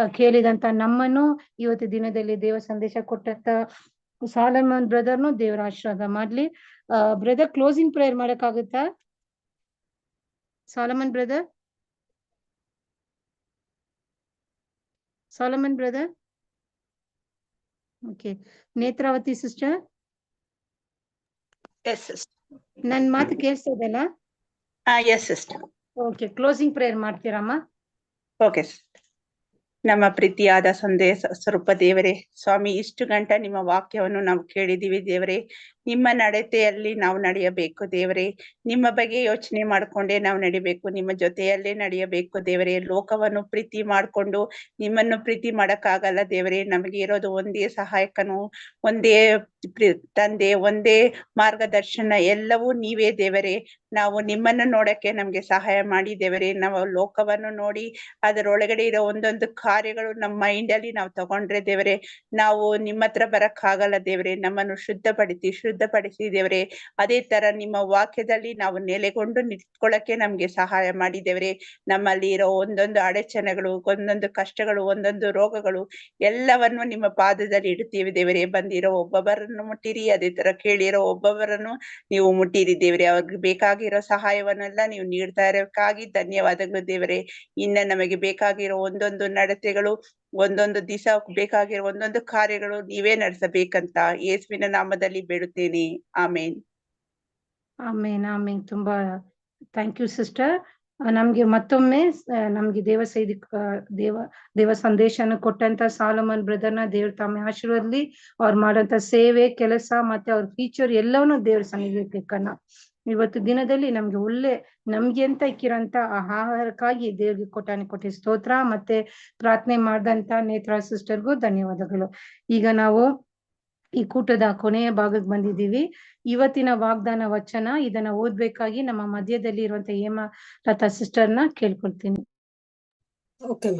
ಕೇಳಿದಂತ ನಮ್ಮನ್ನು ಇವತ್ತು ದಿನದಲ್ಲಿ ದೇವ ಸಂದೇಶ ಕೊಟ್ಟಂತ ಸಾಲಮನ್ ಬ್ರದರ್ನು ದೇವರ ಆಶೀರ್ವಾದ ಮಾಡ್ಲಿ. Brother closing prayer ಮಾಡಕ್ಕಾಗುತ್ತಾ? Solomon brother Solomon brother okay Netravati sister ನನ್ ಮಾತು yes sister okay closing prayer ಮಾಡ್ತೀರಮ್ಮ okay ನಮ್ಮ ಪ್ರೀತಿಯಾದ ಸಂದೇಶ ಸ್ವರೂಪ ದೇವರೇ ಸ್ವಾಮಿ ಇಷ್ಟು ಗಂಟ ನಿಮ್ಮ ವಾಕ್ಯವನ್ನು ನಾವು ಕೇಳಿದೀವಿ ದೇವರೇ. ನಿಮ್ಮ ನಡತೆಯಲ್ಲಿ ನಾವು ನಡೆಯಬೇಕು ದೇವರೇ. ನಿಮ್ಮ ಬಗ್ಗೆ ಯೋಚನೆ ಮಾಡ್ಕೊಂಡೇ ನಾವು ನಡಿಬೇಕು. ನಿಮ್ಮ ಜೊತೆಯಲ್ಲೇ ನಡೆಯಬೇಕು ದೇವರೇ. ಲೋಕವನ್ನು ಪ್ರೀತಿ ಮಾಡ್ಕೊಂಡು ನಿಮ್ಮನ್ನು ಪ್ರೀತಿ ಮಾಡಕ್ಕಾಗಲ್ಲ ದೇವರೇ. ನಮಗೆ ಇರೋದು ಒಂದೇ ಸಹಾಯಕನು, ಒಂದೇ ತಂದೆ, ಒಂದೇ ಮಾರ್ಗದರ್ಶನ, ಎಲ್ಲವೂ ನೀವೇ ದೇವರೇ. ನಾವು ನಿಮ್ಮನ್ನು ನೋಡಕ್ಕೆ ನಮ್ಗೆ ಸಹಾಯ ಮಾಡಿ ದೇವರೇ. ನಾವು ಲೋಕವನ್ನು ನೋಡಿ ಅದರೊಳಗಡೆ ಇರೋ ಒಂದೊಂದು ಕಾರ್ಯಗಳು ನಮ್ಮ ಮೈಂಡ್ ಅಲ್ಲಿ ನಾವು ತಗೊಂಡ್ರೆ ದೇವರೇ. ನಾವು ನಿಮ್ಮ ಹತ್ರ ಬರಕ್ ಆಗಲ್ಲ ದೇವರೇ. ನಮ್ಮನ್ನು ಶುದ್ಧಪಡಿಸಿ ಶುದ್ಧಪಡಿಸಿ ದೇವರೇ ಅದೇ ತರ ನಿಮ್ಮ ವಾಕ್ಯದಲ್ಲಿ ನಾವು ನೆಲೆಗೊಂಡು ನಿಂತ್ಕೊಳ್ಳಕ್ಕೆ ನಮ್ಗೆ ಸಹಾಯ ಮಾಡಿ ದೇವರೇ ನಮ್ಮಲ್ಲಿ ಇರೋ ಒಂದೊಂದು ಅಡಚಣೆಗಳು, ಒಂದೊಂದು ಕಷ್ಟಗಳು, ಒಂದೊಂದು ರೋಗಗಳು ಎಲ್ಲವನ್ನು ನಿಮ್ಮ ಪಾದದಲ್ಲಿ ಇಡ್ತೀವಿ ದೇವರೇ. ಬಂದಿರೋ ಒಬ್ಬೊಬ್ಬರನ್ನು ಮುಟ್ಟಿರಿ, ಅದೇ ತರ ಕೇಳಿರೋ ಒಬ್ಬೊಬ್ಬರನ್ನು ನೀವು ಮುಟ್ಟಿರಿ ದೇವರೇ. ಅವ್ರಿಗೆ ಬೇಕಾಗಿರೋ ಸಹಾಯವನ್ನೆಲ್ಲ ನೀವು ನೀಡ್ತಾ ಇರೋಕ್ಕಾಗಿ ಧನ್ಯವಾದಗಳು ದೇವರೇ. ಇನ್ನ ನಮಗೆ ಬೇಕಾಗಿರೋ ಒಂದೊಂದು ನಡತೆಗಳು ಒಂದೊಂದು ದಿವಸ ಬೇಕಾಗಿರೋ ಒಂದೊಂದು ಕಾರ್ಯಗಳು ನೀವೇ ನಡೆಸಬೇಕಂತ ಯೇಸುವಿನ ನಾಮದಲ್ಲಿ ಬೇಡುತ್ತೇನೆ. ಆಮೇನ್. ಆಮೇನ್ ಆಮೇನ್. ತುಂಬಾ ಥ್ಯಾಂಕ್ ಯು ಸಿಸ್ಟರ್. ನಮ್ಗೆ ಮತ್ತೊಮ್ಮೆ ನಮ್ಗೆ ದೇವ ಸೈದಿ ದೇವ ದೇವ ಸಂದೇಶನ ಕೊಟ್ಟಂತ ಸಾಲಮನ್ ಬ್ರದರ್ನ ದೇವ್ರ ತಮ್ಮ ಆಶೀರ್ವಾದಲಿ ಅವ್ರು ಮಾಡೋಂತ ಸೇವೆ, ಕೆಲಸ ಮತ್ತೆ ಅವ್ರ ಟೀಚರ್ ಎಲ್ಲವನ್ನೂ ದೇವ್ರ ಸನ್ನಿಧಿಗೆ ಕನ್ನ ಇವತ್ತು ದಿನದಲ್ಲಿ ನಮ್ಗೆ ಒಳ್ಳೆ ನಮ್ಗೆ ಅಂತ ಇಕ್ಕಿರೋಂತ ಆಹಾರಕ್ಕಾಗಿ ದೇವ್ರಿಗೆ ಕೊಟ್ಟಾನೆ ಕೊಟ್ಟಿ ಸ್ತೋತ್ರ ಮತ್ತೆ ಪ್ರಾರ್ಥನೆ ಮಾಡ್ದಂತ ನೇತ್ರ ಸಿಸ್ಟರ್ಗೂ ಧನ್ಯವಾದಗಳು. ಈಗ ನಾವು ಈ ಕೂಟದ ಕೊನೆಯ ಭಾಗಕ್ಕೆ ಬಂದಿದ್ದೀವಿ. ಇವತ್ತಿನ ವಾಗ್ದಾನ ವಚನ, ಇದನ್ನ ಓದ್ಬೇಕಾಗಿ ನಮ್ಮ ಮಧ್ಯದಲ್ಲಿ ಇರುವಂತ ಹೇಮ ಲತಾ ಸಿಸ್ಟರ್ನ ಕೇಳ್ಕೊಳ್ತೀನಿ. ಓಕೆ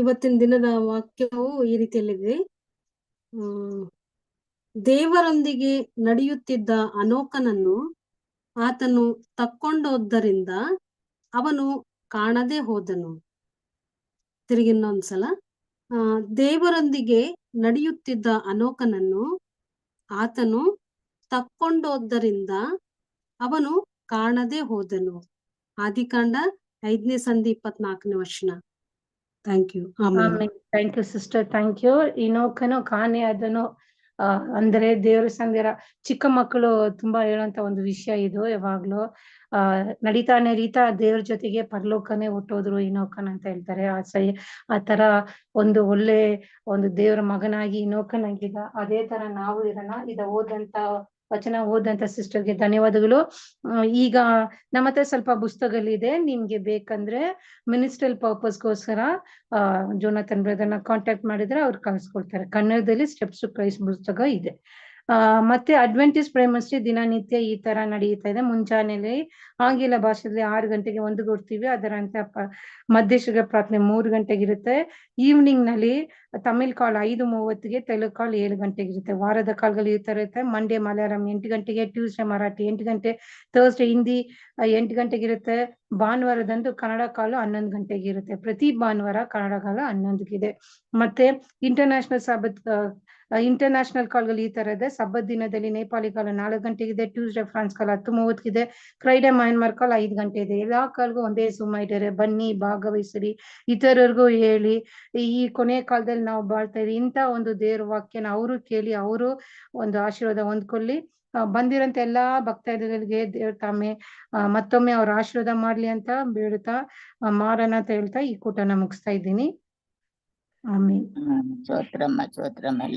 ಇವತ್ತಿನ ದಿನದ ವಾಕ್ಯವು ಈ ರೀತಿಯಲ್ಲಿದೆ. ದೇವರೊಂದಿಗೆ ನಡೆಯುತ್ತಿದ್ದ ಅನೋಕನನ್ನು ಆತನು ತಕ್ಕೊಂಡೋದ್ದರಿಂದ ಅವನು ಕಾಣದೆ ಹೋದನು. ತಿರುಗಿ ಇನ್ನೊಂದ್ಸಲ, ಆ, ದೇವರೊಂದಿಗೆ ನಡೆಯುತ್ತಿದ್ದ ಅನೋಕನನ್ನು ಆತನು ತಕ್ಕೊಂಡೋದ್ದರಿಂದ ಅವನು ಕಾಣದೆ ಹೋದನು. ಆದಿಕಾಂಡ ಐದನೇ ಸಂಧಿ ಇಪ್ಪತ್ನಾಲ್ಕನೇ ವರ್ಷನ thank you thank you sister thank you ಇನೋಕನು ಕಾಣೆ ಅದನು ಆ, ಅಂದ್ರೆ ದೇವ್ರ ಸಂದಿರ ಚಿಕ್ಕ ಮಕ್ಕಳು ತುಂಬಾ ಹೇಳೋಂತ ಒಂದು ವಿಷಯ ಇದು ಯಾವಾಗ್ಲೂ. ಆ ನಡೀತಾನೆ ರೀತಾ ದೇವ್ರ ಜೊತೆಗೆ ಪರಲೋಕನೆ ಹುಟ್ಟೋದ್ರು ಇನೋಕನ್ ಅಂತ ಹೇಳ್ತಾರೆ. ಆ ಸೈ, ಆ ತರ ಒಂದು ಒಳ್ಳೆ ಒಂದು ದೇವ್ರ ಮಗನಾಗಿ ಇನೋಕನಾಗಿದ್ದ ಅದೇ ತರ ನಾವು ಇರೋಣ. ಇದ ಓದಂತ ವಚನ ಓದಂತ ಸಿಸ್ಟರ್ಗೆ ಧನ್ಯವಾದಗಳು. ಈಗ ನಮ್ಮ ಹತ್ರ ಸ್ವಲ್ಪ ಪುಸ್ತಕಗಳಿದೆ. ನಿಮ್ಗೆ ಬೇಕಂದ್ರೆ ಮಿನಿಸ್ಟ್ರಲ್ ಪರ್ಪಸ್ಗೋಸ್ಕರ ಜೋನಾಥನ್ ಬ್ರದರ್ನ ಕಾಂಟ್ಯಾಕ್ಟ್ ಮಾಡಿದ್ರೆ ಅವ್ರು ಕಳ್ಸ್ಕೊಡ್ತಾರೆ. ಕನ್ನಡದಲ್ಲಿ ಸ್ಟೆಪ್ಸ್ ಪ್ರೈಸ್ ಪುಸ್ತಕ ಇದೆ. ಮತ್ತೆ ಅಡ್ವೆಂಟಿಸ್ ಪ್ರೈಮಸ್ಟ್ರಿ ದಿನನಿತ್ಯ ಈ ತರ ನಡೆಯುತ್ತಾ ಇದೆ. ಮುಂಜಾನೆಯಲ್ಲಿ ಆಂಗ್ಲ ಭಾಷೆಯಲ್ಲಿ ಆರು ಗಂಟೆಗೆ ಒಂದು ಕೊಡ್ತೀವಿ ಅದರಂತೆ ಮಧ್ಯಶಿಗ ಪ್ರಾರ್ಥನೆ ಮೂರು ಗಂಟೆಗೆ ಇರುತ್ತೆ. ಈವ್ನಿಂಗ್ನಲ್ಲಿ ತಮಿಳ್ ಕಾಲ್ ಐದು ಮೂವತ್ತಿಗೆ ತೆಲುಗು ಕಾಲ್ ಏಳು ಗಂಟೆಗೆ ಇರುತ್ತೆ. ವಾರದ ಕಾಲಗಳು ಈ ತರ ಇರುತ್ತೆ. ಮಂಡೇ ಮಲಯಾಳಂ ಎಂಟು ಗಂಟೆಗೆ ಟ್ಯೂಸ್ಡೇ ಮರಾಠಿ ಎಂಟು ಗಂಟೆ ಥರ್ಸ್ಡೇ ಹಿಂದಿ ಆ, ಎಂಟು ಗಂಟೆಗೆ ಇರುತ್ತೆ. ಭಾನುವಾರದಂದು ಕನ್ನಡ ಕಾಲು ಹನ್ನೊಂದು ಗಂಟೆಗೆ ಇರುತ್ತೆ. ಪ್ರತಿ ಭಾನುವಾರ ಕನ್ನಡ ಕಾಲ ಇದೆ ಮತ್ತೆ ಇಂಟರ್ನ್ಯಾಷನಲ್ ಸಬತ್ ಇಂಟರ್ನ್ಯಾಷನಲ್ ಕಾಲ್ಗಳು ಈ ತರ ಇದೆ. ಸಬ್ಬತ್ ದಿನದಲ್ಲಿ ನೇಪಾಳಿ ಕಾಲ್ ನಾಲ್ಕು ಇದೆ ಟ್ಯೂಸ್ಡೇ ಫ್ರಾನ್ಸ್ ಕಾಲ ಹತ್ತು ಮೂವತ್ತಿದೆ ಫ್ರೈಡೆ ಮಯನ್ಮಾರ್ ಕಾಲ ಐದು ಗಂಟೆ ಇದೆ. ಎಲ್ಲಾ ಕಾಲ್ಗೂ ಒಂದೇ ಸುಮ್ಮ ಇಟ್ಟಾರೆ ಬನ್ನಿ ಭಾಗವಹಿಸಿರಿ ಇತರರಿಗೂ ಹೇಳಿ. ಈ ಕೊನೆ ಕಾಲದಲ್ಲಿ ನಾವು ಬಾಳ್ತಾ ಇದ್ದೀವಿ. ಇಂಥ ಒಂದು ದೇವ್ರ ವಾಕ್ಯನ ಅವರು ಕೇಳಿ ಅವರು ಒಂದು ಆಶೀರ್ವಾದ ಹೊಂದ್ಕೊಳ್ಳಿ. ಬಂದಿರಂತ ಎಲ್ಲಾ ಭಕ್ತಾದಿಗಳಿಗೆ ದೇವ್ರ ತಾಮೆ ಮತ್ತೊಮ್ಮೆ ಅವ್ರ ಆಶೀರ್ವಾದ ಮಾಡ್ಲಿ ಅಂತ ಬೇಡ್ತಾ ಆ, ಮಾರನ ಅಂತ ಹೇಳ್ತಾ ಈ ಕೂಟನ ಮುಗಿಸ್ತಾ ಇದ್ದೀನಿ. ಆಮೇಲೆ. ಸ್ತೋತ್ರಮ್ಮ ಸ್ತೋತ್ರಮ್ಮ. ಎಲ್ಲ